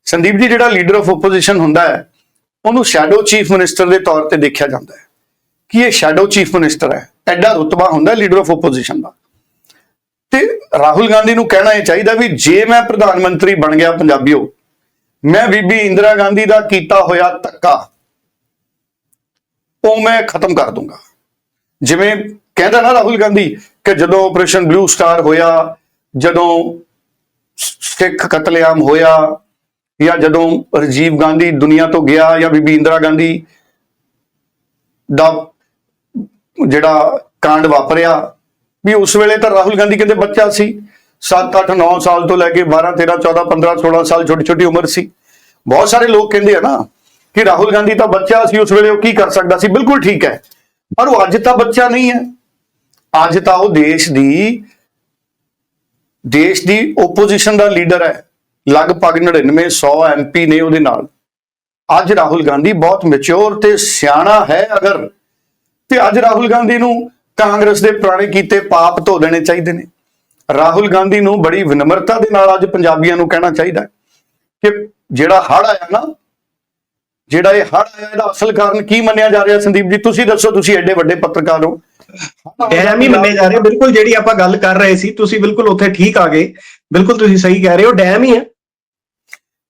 ਸੰਦੀਪ ਜੀ, ਜਿਹੜਾ ਲੀਡਰ ਆਫ ਆਪੋਜੀਸ਼ਨ ਹੁੰਦਾ ਹੈ, ਉਹਨੂੰ ਸ਼ੈਡੋ ਚੀਫ ਮਿਨਿਸਟਰ ਦੇ ਤੌਰ ਤੇ ਦੇਖਿਆ ਜਾਂਦਾ ਹੈ। ਕਿ ਇਹ ਸ਼ੈਡੋ ਚੀਫ ਮਿਨਿਸਟਰ ਹੈ? ਐਡਾ ਰੁਤਬਾ ਹੁੰਦਾ ਲੀਡਰ ਆਫ ਆਪੋਜੀਸ਼ਨ ਦਾ। ਤੇ ਰਾਹੁਲ ਗਾਂਧੀ ਨੂੰ ਕਹਿਣਾ ਇਹ ਚਾਹੀਦਾ ਵੀ ਜੇ ਮੈਂ ਪ੍ਰਧਾਨ ਮੰਤਰੀ ਬਣ ਗਿਆ ਪੰਜਾਬੀਓ, ਮੈਂ ਬੀਬੀ ਇੰਦਰਾ ਗਾਂਧੀ ਦਾ ਕੀਤਾ ਹੋਇਆ ਧੱਕਾ, ਉਹ ਮੈਂ ਖਤਮ ਕਰ ਦੂੰਗਾ। ਜਿਵੇਂ ਕਹਿੰਦਾ ਨਾ ਰਾਹੁਲ ਗਾਂਧੀ ਕਿ ਜਦੋਂ ਆਪਰੇਸ਼ਨ ਬਲੂ ਸਟਾਰ ਹੋਇਆ, ਜਦੋਂ ਸਿੱਖ ਕਤਲੇਆਮ ਹੋਇਆ, ਜਾਂ ਜਦੋਂ ਰਾਜੀਵ ਗਾਂਧੀ ਦੁਨੀਆ ਤੋਂ ਗਿਆ ਜਾਂ ਬੀਬੀ ਇੰਦਰਾ ਗਾਂਧੀ ਦਾ ਜਿਹੜਾ ਕਾਂਡ ਵਾਪਰਿਆ, ਵੀ ਉਸ ਵੇਲੇ ਤਾਂ ਰਾਹੁਲ ਗਾਂਧੀ ਕਹਿੰਦੇ ਬੱਚਾ ਸੀ। 7 8 9 ਸਾਲ ਤੋਂ ਲੈ ਕੇ 12 13 14 15 16 ਸਾਲ ਛੋਟੀ ਛੋਟੀ ਉਮਰ ਸੀ। ਬਹੁਤ ਸਾਰੇ ਲੋਕ ਕਹਿੰਦੇ ਆ ਨਾ ਕਿ ਰਾਹੁਲ ਗਾਂਧੀ ਤਾਂ ਬੱਚਾ ਸੀ, ਉਸ ਵੇਲੇ ਉਹ ਕੀ ਕਰ ਸਕਦਾ ਸੀ? ਬਿਲਕੁਲ ਠੀਕ ਹੈ। ਪਰ ਉਹ ਅੱਜ ਤਾਂ ਬੱਚਾ ਨਹੀਂ ਹੈ। ਅੱਜ ਤਾਂ ਉਹ ਦੇਸ਼ ਦੀ ਦੇਸ਼ ਦੀ ਓਪੋਜੀਸ਼ਨ ਦਾ ਲੀਡਰ ਹੈ। ਲਗਭਗ 99 100 ਐਮਪੀ ਨੇ ਉਹਦੇ ਨਾਲ। ਅੱਜ ਰਾਹੁਲ ਗਾਂਧੀ ਬਹੁਤ ਮੈਚੁਰ ਤੇ ਸਿਆਣਾ ਹੈ ਅਗਰ। ਤੇ ਅੱਜ ਰਾਹੁਲ ਗਾਂਧੀ ਨੂੰ ਕਾਂਗਰਸ ਦੇ ਪੁਰਾਣੇ ਕੀਤੇ ਪਾਪ ਧੋ ਦੇਣੇ ਚਾਹੀਦੇ ਨੇ। ਰਾਹੁਲ ਗਾਂਧੀ ਨੂੰ ਬੜੀ ਵਿਨਮਰਤਾ ਦੇ ਨਾਲ ਅੱਜ ਪੰਜਾਬੀਆਂ ਨੂੰ ਕਹਿਣਾ ਚਾਹੀਦਾ ਕਿ ਜਿਹੜਾ ਹੜ ਆਇਆ ਨਾ ਜਿਹੜਾ ਇਹ ਹੜ ਆਇਆ ਇਹਦਾ ਅਸਲ ਕਾਰਨ ਕੀ ਮੰਨਿਆ ਜਾ ਰਿਹਾ ਸੰਦੀਪ ਜੀ? ਤੁਸੀਂ ਦੱਸੋ ਤੁਸੀਂ ਐਡੇ ਵੱਡੇ ਪੱਤਰਕਾਰ ਹੋ। ਡੈਮ ਹੀ ਮੰਨੇ ਜਾ ਰਹੇ ਬਿਲਕੁਲ ਜਿਹੜੀ ਆਪਾਂ ਗੱਲ ਕਰ ਰਹੇ ਸੀ ਤੁਸੀਂ ਬਿਲਕੁਲ ਉੱਥੇ ਠੀਕ ਆ ਗਏ। ਬਿਲਕੁਲ ਤੁਸੀਂ ਸਹੀ ਕਹਿ ਰਹੇ ਹੋ ਡੈਮ ਹੀ ਹੈ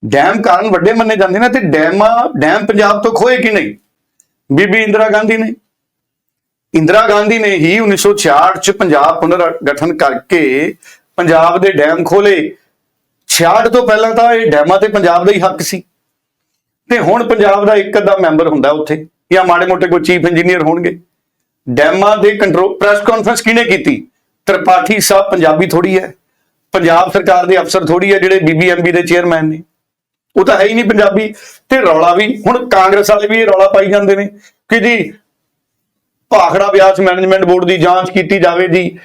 ਡੈਮ ਕਾਰਨ ਵੱਡੇ ਮੰਨੇ ਜਾਂਦੇ ਨੇ ਤੇ ਡੈਮਾਂ ਡੈਮ ਪੰਜਾਬ ਤੋਂ ਖੋਏ ਕਿ ਨਹੀਂ? ਬੀਬੀ ਇੰਦਰਾ ਗਾਂਧੀ ਨੇ। ਇੰਦਰਾ ਗਾਂਧੀ ਨੇ ਹੀ 1966 ਚ ਪੰਜਾਬ ਪੁਨਰ ਗਠਨ ਕਰਕੇ ਪੰਜਾਬ ਦੇ ਡੈਮ ਖੋਲੇ 66 ਤੋਂ ਪਹਿਲਾਂ ਤਾਂ ਇਹ ਡੈਮਾਂ ਤੇ ਪੰਜਾਬ ਦਾ ਹੀ ਹੱਕ ਸੀ। ਤੇ ਹੁਣ ਪੰਜਾਬ ਦਾ ਇੱਕ ਅੱਧਾ ਮੈਂਬਰ ਹੁੰਦਾ ਉੱਥੇ, ਜਾਂ ਮਾੜੇ ਮੋਟੇ ਕੋਈ ਚੀਫ ਇੰਜੀਨੀਅਰ ਹੋਣਗੇ। ਡੈਮਾਂ ਦੇ ਕੰਟਰੋਲ ਪ੍ਰੈਸ ਕਾਨਫਰੰਸ ਕਿਹਨੇ ਕੀਤੀ? ਤ੍ਰਿਪਾਠੀ ਸਾਹਿਬ ਪੰਜਾਬੀ ਥੋੜੀ ਹੈ। ਪੰਜਾਬ ਸਰਕਾਰ ਦੇ ਅਫਸਰ ਥੋੜੀ ਹੈ ਜਿਹੜੇ ਬੀਬੀਐਮਬੀ ਦੇ ਚੇਅਰਮੈਨ ਨੇ। ਉਹ ਤਾਂ ਹੈ ਹੀ ਨਹੀਂ ਪੰਜਾਬੀ। ਤੇ ਰੌਲਾ ਵੀ, ਹੁਣ ਕਾਂਗਰਸ ਵਾਲੇ ਵੀ ਇਹ ਰੌਲਾ ਪਾਈ ਜਾਂਦੇ ਨੇ ਕਿ ਜੀ ਭਾਖੜਾ ਵਿਆਸ ਮੈਨੇਜਮੈਂਟ ਬੋਰਡ ਦੀ ਜਾਂਚ ਕੀਤੀ ਜਾਵੇ ਜੀ।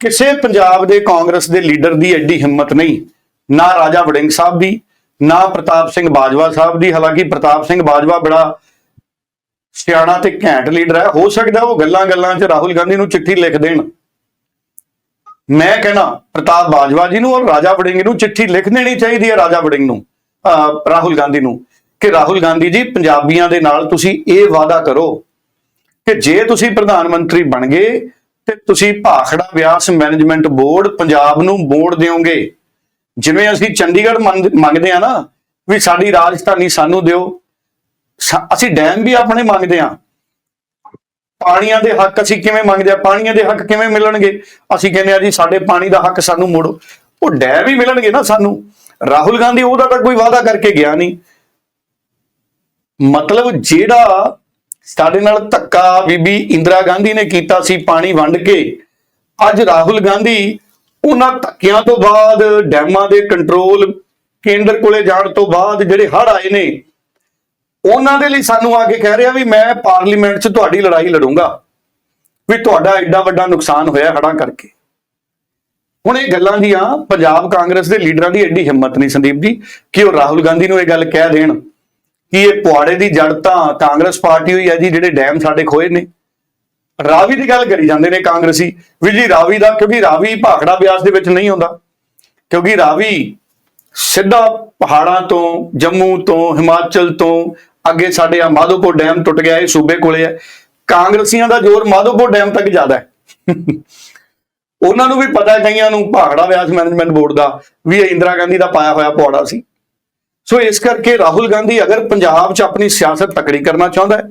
ਕਿਸੇ ਪੰਜਾਬ ਦੇ ਕਾਂਗਰਸ ਦੇ ਲੀਡਰ ਦੀ ਐਡੀ ਹਿੰਮਤ ਨਹੀਂ। ਨਾ ਰਾਜਾ ਵੜਿੰਗ ਸਾਹਿਬ ਦੀ ਨਾ ਪ੍ਰਤਾਪ ਸਿੰਘ ਬਾਜਵਾ ਸਾਹਿਬ ਦੀ, ਹਾਲਾਂਕਿ ਪ੍ਰਤਾਪ ਸਿੰਘ ਬਾਜਵਾ ਬੜਾ ਸਿਆਣਾ ਤੇ ਘੈਂਟ ਲੀਡਰ ਹੈ, ਹੋ ਸਕਦਾ ਉਹ ਗੱਲਾਂ-ਗੱਲਾਂ 'ਚ ਰਾਹੁਲ ਗਾਂਧੀ ਨੂੰ ਚਿੱਠੀ ਲਿਖ ਦੇਣ। ਮੈਂ ਕਹਿਣਾ, ਪ੍ਰਤਾਪ ਬਾਜਵਾ ਜੀ ਨੂੰ ਔਰ ਰਾਜਾ ਵੜਿੰਗ ਨੂੰ ਚਿੱਠੀ ਲਿਖ ਦੇਣੀ ਚਾਹੀਦੀ ਹੈ ਰਾਜਾ ਵੜਿੰਗ ਨੂੰ, ਅਹ, ਰਾਹੁਲ ਗਾਂਧੀ ਨੂੰ, ਕਿ ਰਾਹੁਲ ਗਾਂਧੀ ਜੀ ਪੰਜਾਬੀਆਂ ਦੇ ਨਾਲ ਤੁਸੀਂ ਇਹ ਵਾਅਦਾ ਕਰੋ ਕਿ ਜੇ ਤੁਸੀਂ ਪ੍ਰਧਾਨ ਮੰਤਰੀ ਬਣ ਗਏ ਤੇ ਤੁਸੀਂ ਭਾਖੜਾ ਵਿਆਸ ਮੈਨੇਜਮੈਂਟ ਬੋਰਡ ਪੰਜਾਬ ਨੂੰ ਬੋਰਡ ਦਿਓਗੇ। ਜਿਵੇਂ ਅਸੀਂ ਚੰਡੀਗੜ੍ਹ ਮੰਗ- ਮੰਗਦੇ ਆ ਨਾ ਵੀ ਸਾਡੀ ਰਾਜਧਾਨੀ ਸਾਨੂੰ ਦਿਓ ਅਸੀਂ ਡੈਮ ਵੀ ਆਪਣੇ ਮੰਗਦੇ ਆ ਪਾਣੀਆਂ ਦੇ ਹੱਕ ਅਸੀਂ ਕਿਵੇਂ ਮੰਗਦੇ ਆ ਪਾਣੀਆਂ ਦੇ ਹੱਕ ਕਿਵੇਂ ਮਿਲਣਗੇ? ਅਸੀਂ ਕਹਿੰਦੇ ਆ ਜੀ, ਸਾਡੇ ਪਾਣੀ ਦਾ ਹੱਕ ਸਾਨੂੰ ਮੋੜੋ। ਉਹ ਡੈਮ ਹੀ ਮਿਲਣਗੇ ਨਾ ਸਾਨੂੰ। ਰਾਹੁਲ ਗਾਂਧੀ ਉਹਦਾ ਤਾਂ ਕੋਈ ਵਾਅਦਾ ਕਰਕੇ ਗਿਆ ਨਹੀਂ। ਮਤਲਬ ਜਿਹੜਾ ਸਾਡੇ ਨਾਲ ਧੱਕਾ ਬੀਬੀ ਇੰਦਰਾ ਗਾਂਧੀ ਨੇ ਕੀਤਾ ਸੀ ਪਾਣੀ ਵੰਡ ਕੇ, ਅੱਜ ਰਾਹੁਲ ਗਾਂਧੀ ਉਹਨਾਂ ਧੱਕਿਆਂ ਤੋਂ ਬਾਅਦ, ਡੈਮਾਂ ਦੇ ਕੰਟਰੋਲ ਕੇਂਦਰ ਕੋਲੇ ਜਾਣ ਤੋਂ ਬਾਅਦ ਜਿਹੜੇ ਹੜ੍ਹ ਆਏ ਨੇ, ਉਹਨਾਂ ਦੇ ਲਈ ਸਾਨੂੰ ਆ ਕੇ ਕਹਿ ਰਿਹਾ ਵੀ ਮੈਂ ਪਾਰਲੀਮੈਂਟ 'ਚ ਤੁਹਾਡੀ ਲੜਾਈ ਲੜੂੰਗਾ, ਵੀ ਤੁਹਾਡਾ ਐਡਾ ਵੱਡਾ ਨੁਕਸਾਨ ਹੋਇਆ ਹੜ੍ਹਾਂ ਕਰਕੇ। ਹੁਣ ਇਹ ਗੱਲਾਂ ਦੀਆਂ ਪੰਜਾਬ ਕਾਂਗਰਸ ਦੇ ਲੀਡਰਾਂ ਦੀ ਐਡੀ ਹਿੰਮਤ ਨਹੀਂ ਸੰਦੀਪ ਜੀ, ਕਿ ਉਹ ਰਾਹੁਲ ਗਾਂਧੀ ਨੂੰ ਇਹ ਗੱਲ ਕਹਿ ਦੇਣ, ਕਿ ਇਹ ਪੁਆੜੇ ਦੀ ਜੜ ਤਾਂ ਕਾਂਗਰਸ ਪਾਰਟੀ ਹੋਈ ਹੈ ਜੀ, ਜਿਹੜੇ ਡੈਮ ਸਾਡੇ ਖੋਏ ਨੇ। ਰਾਵੀ ਦੀ ਗੱਲ ਕਰੀ ਜਾਂਦੇ ਨੇ ਕਾਂਗਰਸੀ, ਵੀ ਜੀ ਰਾਵੀ ਦਾ, ਕਿਉਂਕਿ ਰਾਵੀ ਭਾਖੜਾ ਬਿਆਸ ਦੇ ਵਿੱਚ ਨਹੀਂ ਆਉਂਦਾ, ਕਿਉਂਕਿ ਰਾਵੀ ਸਿੱਧਾ ਪਹਾੜਾਂ ਤੋਂ, ਜੰਮੂ ਤੋਂ, ਹਿਮਾਚਲ ਤੋਂ ਅੱਗੇ ਸਾਡੇ ਆ ਮਾਧੋਪੁਰ ਡੈਮ ਟੁੱਟ ਗਿਆ, ਇਹ ਸੂਬੇ ਕੋਲੇ ਹੈ ਕਾਂਗਰਸੀਆਂ ਦਾ ਜ਼ੋਰ ਮਾਧੋਪੁਰ ਡੈਮ ਤੱਕ ਜ਼ਿਆਦਾ ਹੈ। ਉਹਨਾਂ ਨੂੰ ਵੀ ਪਤਾ ਕਈਆਂ ਨੂੰ, ਭਾਖੜਾ ਵਿਆਸ ਮੈਨੇਜਮੈਂਟ ਬੋਰਡ ਦਾ, ਵੀ ਇਹ ਇੰਦਰਾ ਗਾਂਧੀ ਦਾ ਪਾਇਆ ਹੋਇਆ ਪੌੜਾ ਸੀ। ਸੋ ਇਸ ਕਰਕੇ ਰਾਹੁਲ ਗਾਂਧੀ ਅਗਰ ਪੰਜਾਬ 'ਚ ਆਪਣੀ ਸਿਆਸਤ ਤਕੜੀ ਕਰਨਾ ਚਾਹੁੰਦਾ ਹੈ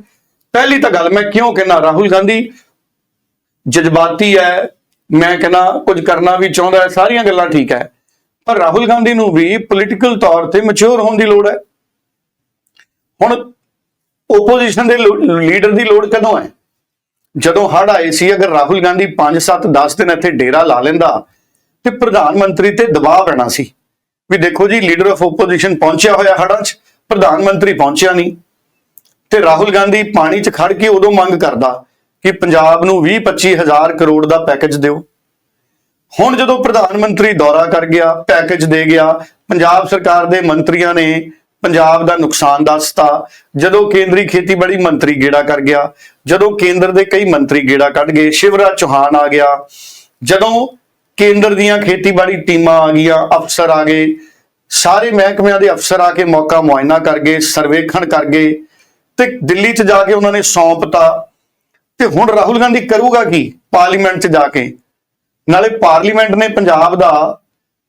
ਪਹਿਲੀ ਤਾਂ ਗੱਲ, ਮੈਂ ਕਿਉਂ ਕਹਿੰਦਾ ਰਾਹੁਲ ਗਾਂਧੀ? ਜਜ਼ਬਾਤੀ ਹੈ, ਮੈਂ ਕਹਿੰਦਾ ਕੁਝ ਕਰਨਾ ਵੀ ਚਾਹੁੰਦਾ ਹੈ, ਸਾਰੀਆਂ ਗੱਲਾਂ ਠੀਕ ਹੈ। ਪਰ ਰਾਹੁਲ ਗਾਂਧੀ ਨੂੰ ਵੀ ਪੋਲੀਟੀਕਲ ਤੌਰ ਤੇ ਮੈਚੁਰ ਹੋਣ ਦੀ ਲੋੜ ਹੈ। ਹੁਣ ਓਪੋਜੀਸ਼ਨ ਦੇ ਲੀਡਰ ਦੀ ਲੋੜ ਕਦੋਂ ਹੈ? ਜਦੋਂ ਹੜ ਆਏ ਸੀ, ਅਗਰ ਰਾਹੁਲ ਗਾਂਧੀ 5 7 10 ਦਿਨ ਇੱਥੇ ਡੇਰਾ ਲਾ ਲੈਂਦਾ ਤੇ ਪ੍ਰਧਾਨ ਮੰਤਰੀ ਤੇ ਦਬਾਅ ਪੈਣਾ ਸੀ। ਵੀ ਦੇਖੋ ਜੀ ਲੀਡਰ ਆਫ ਓਪੋਜੀਸ਼ਨ ਪਹੁੰਚਿਆ ਹੋਇਆ ਹੜਾਂ 'ਚ, ਪ੍ਰਧਾਨ ਮੰਤਰੀ ਪਹੁੰਚਿਆ ਨਹੀਂ। ਤੇ ਰਾਹੁਲ ਗਾਂਧੀ ਪਾਣੀ 'ਚ ਖੜ ਕੇ ਉਦੋਂ ਮੰਗ ਕਰਦਾ ਕਿ ਪੰਜਾਬ ਨੂੰ 20 25 ਹਜ਼ਾਰ ਕਰੋੜ ਦਾ ਪੈਕੇਜ ਦਿਓ। ਹੁਣ ਜਦੋਂ ਪ੍ਰਧਾਨ ਮੰਤਰੀ ਦੌਰਾ ਕਰ ਗਿਆ, ਪੈਕੇਜ ਦੇ ਗਿਆ, ਪੰਜਾਬ ਸਰਕਾਰ ਦੇ ਮੰਤਰੀਆਂ ਨੇ ਪੰਜਾਬ ਦਾ ਨੁਕਸਾਨ ਦੱਸਤਾ। ਜਦੋਂ ਕੇਂਦਰੀ ਖੇਤੀਬਾੜੀ ਮੰਤਰੀ ਗੇੜਾ ਕਰ ਗਿਆ, ਜਦੋਂ ਕੇਂਦਰ ਦੇ ਕਈ ਮੰਤਰੀ ਗੇੜਾ ਕੱਢ ਗਏ, ਸ਼ਿਵਰਾਜ ਚੌਹਾਨ ਆ ਗਿਆ, ਜਦੋਂ ਕੇਂਦਰ ਦੀਆਂ ਖੇਤੀਬਾੜੀ ਟੀਮਾਂ ਆ ਗਈਆਂ, ਅਫਸਰ ਆ ਗਏ, ਸਾਰੇ ਮਹਿਕਮਿਆਂ ਦੇ ਅਫਸਰ ਆ ਕੇ ਮੌਕਾ ਮੁਆਇਨਾ ਕਰ ਗਏ, ਸਰਵੇਖਣ ਕਰ ਗਏ ਤੇ ਦਿੱਲੀ 'ਚ ਜਾ ਕੇ ਉਹਨਾਂ ਨੇ ਸੌਂਪਤਾ। ਤੇ ਹੁਣ ਰਾਹੁਲ ਗਾਂਧੀ ਕਰੂਗਾ ਕੀ? ਪਾਰਲੀਮੈਂਟ 'ਚ ਜਾ ਕੇ। ਨਾਲੇ ਪਾਰਲੀਮੈਂਟ ਨੇ ਪੰਜਾਬ ਦਾ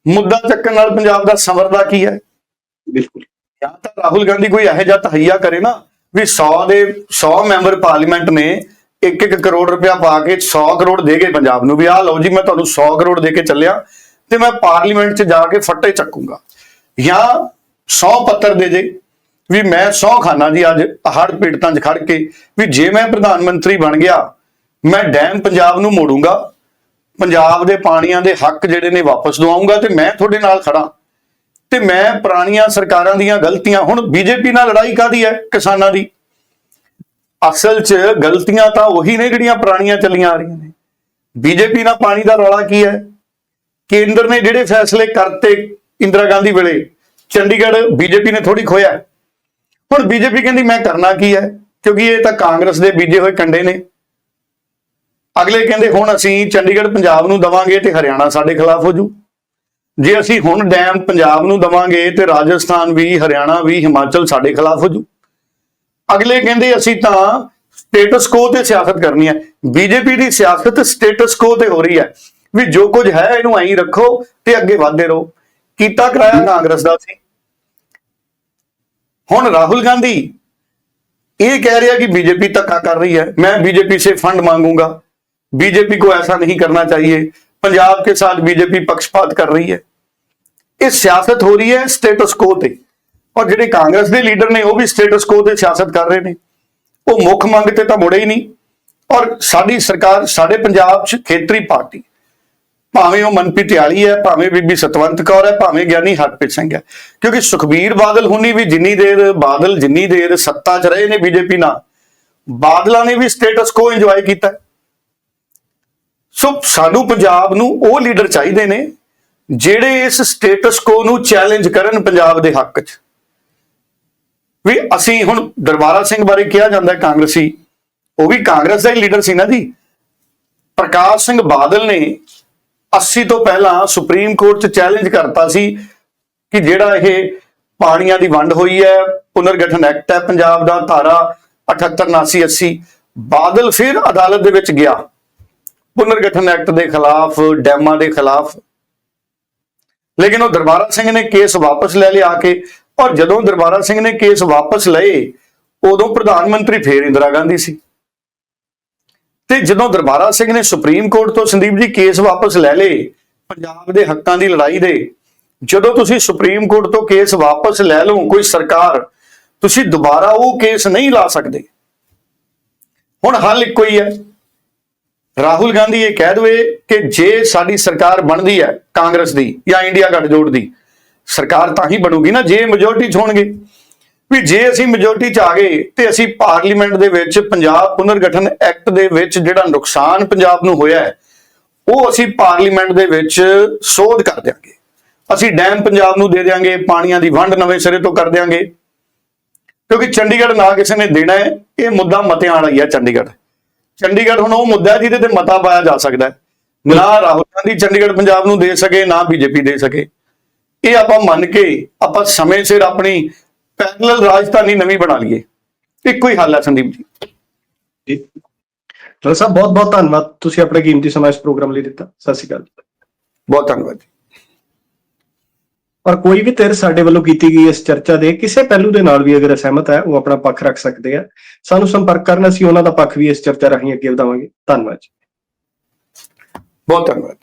ਮੁੱਦਾ ਚੱਕਣ ਨਾਲ ਪੰਜਾਬ ਦਾ ਸੰਵਰਦਾ ਕੀ ਹੈ? ਬਿਲਕੁਲ। ਜਾਂ ਤਾਂ ਰਾਹੁਲ ਗਾਂਧੀ ਕੋਈ ਇਹੋ ਜਿਹਾ ਤਹਈਆ ਕਰੇ ਨਾ ਵੀ 100 ਦੇ 100 ਮੈਂਬਰ ਪਾਰਲੀਮੈਂਟ ਨੇ 1-1 ਕਰੋੜ ਰੁਪਇਆ ਪਾ ਕੇ 100 ਕਰੋੜ ਦੇ ਗਏ ਪੰਜਾਬ ਨੂੰ ਵੀ ਆਹ ਲਓ ਜੀ ਮੈਂ ਤੁਹਾਨੂੰ 100 ਕਰੋੜ ਦੇ ਕੇ ਚੱਲਿਆ ਤੇ ਮੈਂ ਪਾਰਲੀਮੈਂਟ 'ਚ ਜਾ ਕੇ ਫੱਟੇ ਚੱਕੂੰਗਾ। ਜਾਂ 100 ਪੱਤਰ ਦੇ ਜੇ। ਵੀ ਮੈਂ 100 ਖਾਨਾ ਜੀ ਅੱਜ ਹੜ ਪੀੜਤਾਂ 'ਚ ਖੜ ਕੇ, ਵੀ ਜੇ ਮੈਂ ਪ੍ਰਧਾਨ ਮੰਤਰੀ ਬਣ ਗਿਆ, ਮੈਂ ਡੈਮ ਪੰਜਾਬ ਨੂੰ ਮੋੜੂੰਗਾ, ਪੰਜਾਬ ਦੇ ਪਾਣੀਆਂ ਦੇ ਹੱਕ ਜਿਹੜੇ ਨੇ ਵਾਪਸ ਦਵਾਉਂਗਾ ਤੇ ਮੈਂ ਤੁਹਾਡੇ ਨਾਲ ਖੜਾ ਤੇ ਮੈਂ ਪੁਰਾਣੀਆਂ ਸਰਕਾਰਾਂ ਦੀਆਂ ਗਲਤੀਆਂ, ਹੁਣ ਬੀਜੇਪੀ ਨਾਲ ਲੜਾਈ ਕਾਦੀ ਹੈ ਕਿਸਾਨਾਂ ਦੀ? ਅਸਲ 'ਚ ਗਲਤੀਆਂ ਤਾਂ ਉਹੀ ਨੇ ਜਿਹੜੀਆਂ ਪੁਰਾਣੀਆਂ ਚੱਲੀਆਂ ਆ ਰਹੀਆਂ ਨੇ। ਬੀਜੇਪੀ ਨਾਲ ਪਾਣੀ ਦਾ ਰੌਲਾ ਕੀ ਹੈ? ਕੇਂਦਰ ਨੇ ਜਿਹੜੇ ਫੈਸਲੇ ਕਰਤੇ ਇੰਦਰਾ ਗਾਂਧੀ ਵੇਲੇ, ਚੰਡੀਗੜ੍ਹ ਬੀਜੇਪੀ ਨੇ ਥੋੜੀ ਖੋਇਆ। ਹੁਣ ਬੀਜੇਪੀ ਕਹਿੰਦੀ ਮੈਂ ਕਰਨਾ ਕੀ ਹੈ? ਕਿਉਂਕਿ ਇਹ ਤਾਂ ਕਾਂਗਰਸ ਦੇ ਬੀਜੇ ਹੋਏ ਕੰਡੇ ਨੇ। ਅਗਲੇ ਕਹਿੰਦੇ ਹੁਣ ਅਸੀਂ ਚੰਡੀਗੜ੍ਹ ਪੰਜਾਬ ਨੂੰ ਦਵਾਂਗੇ ਤੇ ਹਰਿਆਣਾ ਸਾਡੇ ਖਿਲਾਫ ਹੋ ਜੂ ਜੇ ਅਸੀਂ ਹੁਣ ਡੈਮ ਪੰਜਾਬ ਨੂੰ ਦਵਾਂਗੇ ਤੇ ਰਾਜਸਥਾਨ ਵੀ, ਹਰਿਆਣਾ ਵੀ, ਹਿਮਾਚਲ ਸਾਡੇ ਖਿਲਾਫ ਹੋ ਜੂ ਅਗਲੇ ਕਹਿੰਦੇ ਅਸੀਂ ਤਾਂ ਸਟੇਟਸ ਕੋ ਤੇ ਸਿਆਸਤ ਕਰਨੀ ਹੈ। ਬੀਜੇਪੀ ਦੀ ਸਿਆਸਤ ਸਟੇਟਸ ਕੋ ਤੇ ਹੋ ਰਹੀ ਹੈ। ਵੀ ਜੋ ਕੁਝ ਹੈ ਇਹਨੂੰ ਐਂ ਰੱਖੋ ਤੇ ਅੱਗੇ ਵਧਦੇ ਰਹੋ। ਕੀਤਾ ਕਰਾਇਆ ਕਾਂਗਰਸ ਦਾ ਸੀ। ਹੁਣ ਰਾਹੁਲ ਗਾਂਧੀ ਇਹ ਕਹਿ ਰਿਹਾ ਕਿ बीजेपी ਧੱਕਾ ਕਰ ਰਹੀ है मैं बीजेपी से फंड मांगूंगा बीजेपी को ऐसा नहीं करना चाहिए पंजाब के साथ बीजेपी पक्षपात कर रही है ਇਹ ਸਿਆਸਤ ਹੋ ਰਹੀ ਹੈ ਸਟੇਟਸ ਕੋ ਤੇ ਔਰ ਜਿਹੜੇ ਕਾਂਗਰਸ ਦੇ ਲੀਡਰ ਨੇ ਉਹ ਵੀ ਸਟੇਟਸ ਕੋ ਤੇ ਸਿਆਸਤ ਕਰ ਰਹੇ ਨੇ ਉਹ ਮੁੱਖ ਮੰਗ ਤੇ ਤਾਂ ਮੁੜੇ ਹੀ ਨਹੀਂ ਔਰ ਸਾਡੀ ਸਰਕਾਰ ਸਾਡੇ ਪੰਜਾਬ 'ਚ ਖੇਤਰੀ ਪਾਰਟੀ ਭਾਵੇਂ ਉਹ ਮਨਪ੍ਰੀਤ ਢਿਆਲੀ ਹੈ, ਭਾਵੇਂ ਬੀਬੀ ਸਤਵੰਤ ਕੌਰ ਹੈ, ਭਾਵੇਂ ਗਿਆਨੀ ਹਰਪ੍ਰੀਤ ਸਿੰਘ ਹੈ। ਕਿਉਂਕਿ ਸੁਖਬੀਰ ਬਾਦਲ ਹੁਣੀ ਵੀ ਜਿੰਨੀ ਦੇਰ ਬਾਦਲ ਜਿੰਨੀ ਦੇਰ ਸੱਤਾ 'ਚ ਰਹੇ ਨੇ ਬੀਜੇਪੀ ਨਾਲ, ਬਾਦਲਾਂ ਨੇ ਵੀ ਸਟੇਟਸ ਕੋ ਇੰਜੋਏ ਕੀਤਾ ਸੋ ਸਾਨੂੰ ਪੰਜਾਬ ਨੂੰ ਉਹ ਲੀਡਰ ਚਾਹੀਦੇ ਨੇ ਜਿਹੜੇ ਇਸ ਸਟੇਟਸ ਕੋ ਨੂੰ ਚੈਲੰਜ ਕਰਨ ਪੰਜਾਬ ਦੇ ਹੱਕ 'ਚ। ਵੀ ਅਸੀਂ ਹੁਣ ਦਰਬਾਰਾ ਸਿੰਘ ਬਾਰੇ ਕਿਹਾ ਜਾਂਦਾ ਕਾਂਗਰਸੀ, ਉਹ ਵੀ ਕਾਂਗਰਸ ਦਾ ਹੀ ਲੀਡਰ ਸੀ ਨਾ ਜੀ। ਪ੍ਰਕਾਸ਼ ਸਿੰਘ ਬਾਦਲ ਨੇ 80 ਤੋਂ ਪਹਿਲਾਂ ਸੁਪਰੀਮ ਕੋਰਟ 'ਚ ਚੈਲੰਜ ਕਰਤਾ ਸੀ ਕਿ ਜਿਹੜਾ ਇਹ ਪਾਣੀਆਂ ਦੀ ਵੰਡ ਹੋਈ ਹੈ, ਪੁਨਰਗਠਨ ਐਕਟ ਹੈ, ਪੰਜਾਬ ਦਾ ਧਾਰਾ 78 79 80 ਬਾਦਲ ਫਿਰ ਅਦਾਲਤ ਦੇ ਵਿੱਚ ਗਿਆ। ਪੁਨਰਗਠਨ ਐਕਟ ਦੇ ਖਿਲਾਫ, ਡੈਮਾਂ ਦੇ ਖਿਲਾਫ। ਲੇਕਿਨ ਉਹ ਦਰਬਾਰਾ ਸਿੰਘ ਨੇ ਕੇਸ ਵਾਪਸ ਲੈ ਲਿਆ ਕੇ ਔਰ ਜਦੋਂ ਦਰਬਾਰਾ ਸਿੰਘ ਨੇ ਕੇਸ ਵਾਪਸ ਲਏ, ਉਦੋਂ ਪ੍ਰਧਾਨ ਮੰਤਰੀ ਫੇਰ ਇੰਦਰਾ ਗਾਂਧੀ ਸੀ। ਤੇ ਜਦੋਂ ਦਰਬਾਰਾ ਸਿੰਘ ਨੇ ਸੁਪਰੀਮ ਕੋਰਟ ਤੋਂ ਸੰਦੀਪ ਜੀ ਕੇਸ ਵਾਪਸ ਲੈ ਲਏ, ਪੰਜਾਬ ਦੇ ਹੱਕਾਂ ਦੀ ਲੜਾਈ ਦੇ, ਜਦੋਂ ਤੁਸੀਂ ਸੁਪਰੀਮ ਕੋਰਟ ਤੋਂ ਕੇਸ ਵਾਪਸ ਲੈ ਲਓ, ਕੋਈ ਸਰਕਾਰ, ਤੁਸੀਂ ਦੁਬਾਰਾ ਉਹ ਕੇਸ ਨਹੀਂ ਲਾ ਸਕਦੇ। ਹੁਣ ਹੱਲ ਇੱਕੋ ਹੀ ਹੈ। ਰਾਹੁਲ ਗਾਂਧੀ ਇਹ ਕਹਿ ਦਵੇ ਕਿ ਜੇ ਸਾਡੀ ਸਰਕਾਰ ਬਣਦੀ ਹੈ ਕਾਂਗਰਸ ਦੀ ਜਾਂ ਇੰਡੀਆ ਗੱਠਜੋੜ ਦੀ, ਸਰਕਾਰ ਤਾਂ ਹੀ ਬਣੂਗੀ ਨਾ, ਜੇ ਮੈਜੋਰਟੀ ਚ ਹੋਣਗੇ। ਵੀ ਜੇ ਅਸੀਂ ਮੈਜੋਰਟੀ ਚ ਆ ਗਏ ਤੇ ਅਸੀਂ ਪਾਰਲੀਮੈਂਟ ਦੇ ਵਿੱਚ ਪੰਜਾਬ ਪੁਨਰਗਠਨ ਐਕਟ ਦੇ ਵਿੱਚ ਜਿਹੜਾ ਨੁਕਸਾਨ ਪੰਜਾਬ ਨੂੰ ਹੋਇਆ ਹੈ, ਉਹ ਅਸੀਂ ਪਾਰਲੀਮੈਂਟ ਦੇ ਵਿੱਚ ਸੋਧ ਕਰ ਦਿਆਂਗੇ। ਅਸੀਂ ਡੈਮ ਪੰਜਾਬ ਨੂੰ ਦੇ ਦਿਆਂਗੇ, ਪਾਣੀਆਂ ਦੀ ਵੰਡ ਨਵੇਂ ਸਿਰੇ ਤੋਂ ਕਰ ਦਿਆਂਗੇ। ਕਿਉਂਕਿ ਚੰਡੀਗੜ੍ਹ ਨਾ ਕਿਸੇ ਨੇ ਦੇਣਾ ਹੈ, ਇਹ ਮੁੱਦਾ ਮਤਿਆਂ ਵਾਲਾ ਹੀ ਹੈ ਚੰਡੀਗੜ੍ਹ। ਚੰਡੀਗੜ੍ਹ ਹੁਣ ਉਹ ਮੁੱਦਾ ਹੈ ਜਿਹਦੇ ਤੇ ਮਤਾ ਪਾਇਆ ਜਾ ਸਕਦਾ ਹੈ। ਨਾ ਰਾਹੁਲ ਗਾਂਧੀ ਚੰਡੀਗੜ੍ਹ ਪੰਜਾਬ ਨੂੰ ਦੇ ਸਕੇ, ਨਾ ਬੀਜੇਪੀ ਦੇ ਸਕੇ। ਇਹ ਆਪਾਂ ਮੰਨ ਕੇ, ਆਪਾਂ ਸਮੇਂ ਸਿਰ ਆਪਣੀ ਪੈਰਲਲ ਰਾਜਧਾਨੀ ਨਵੀਂ ਬਣਾ ਲਈਏ। ਇੱਕੋ ਹੀ ਹੱਲ ਹੈ ਸੰਦੀਪ ਜੀ। ਜੀ। ਸਾਹਿਬ ਬਹੁਤ ਬਹੁਤ ਧੰਨਵਾਦ। ਤੁਸੀਂ ਆਪਣੇ ਕੀਮਤੀ ਸਮਾਂ ਇਸ ਪ੍ਰੋਗਰਾਮ ਲਈ ਦਿੱਤਾ। ਸਤਿ ਸ਼੍ਰੀ ਅਕਾਲ। ਬਹੁਤ ਧੰਨਵਾਦ ਜੀ। ਔਰ ਕੋਈ ਵੀ ਧਿਰ ਸਾਡੇ ਵੱਲੋਂ ਕੀਤੀ ਗਈ ਇਸ ਚਰਚਾ ਦੇ ਕਿਸੇ ਪਹਿਲੂ ਦੇ ਨਾਲ ਵੀ ਅਗਰ ਅਸਹਿਮਤ ਹੈ ਉਹ ਆਪਣਾ ਪੱਖ ਰੱਖ ਸਕਦੇ ਆ। ਸਾਨੂੰ ਸੰਪਰਕ ਕਰਨ ਅਸੀਂ ਉਹਨਾਂ ਦਾ ਪੱਖ ਵੀ ਇਸ ਚਰਚਾ ਰਾਹੀਂ ਅੱਗੇ ਵਧਾਵਾਂਗੇ। ਧੰਨਵਾਦ ਜੀ। ਬਹੁਤ ਧੰਨਵਾਦ।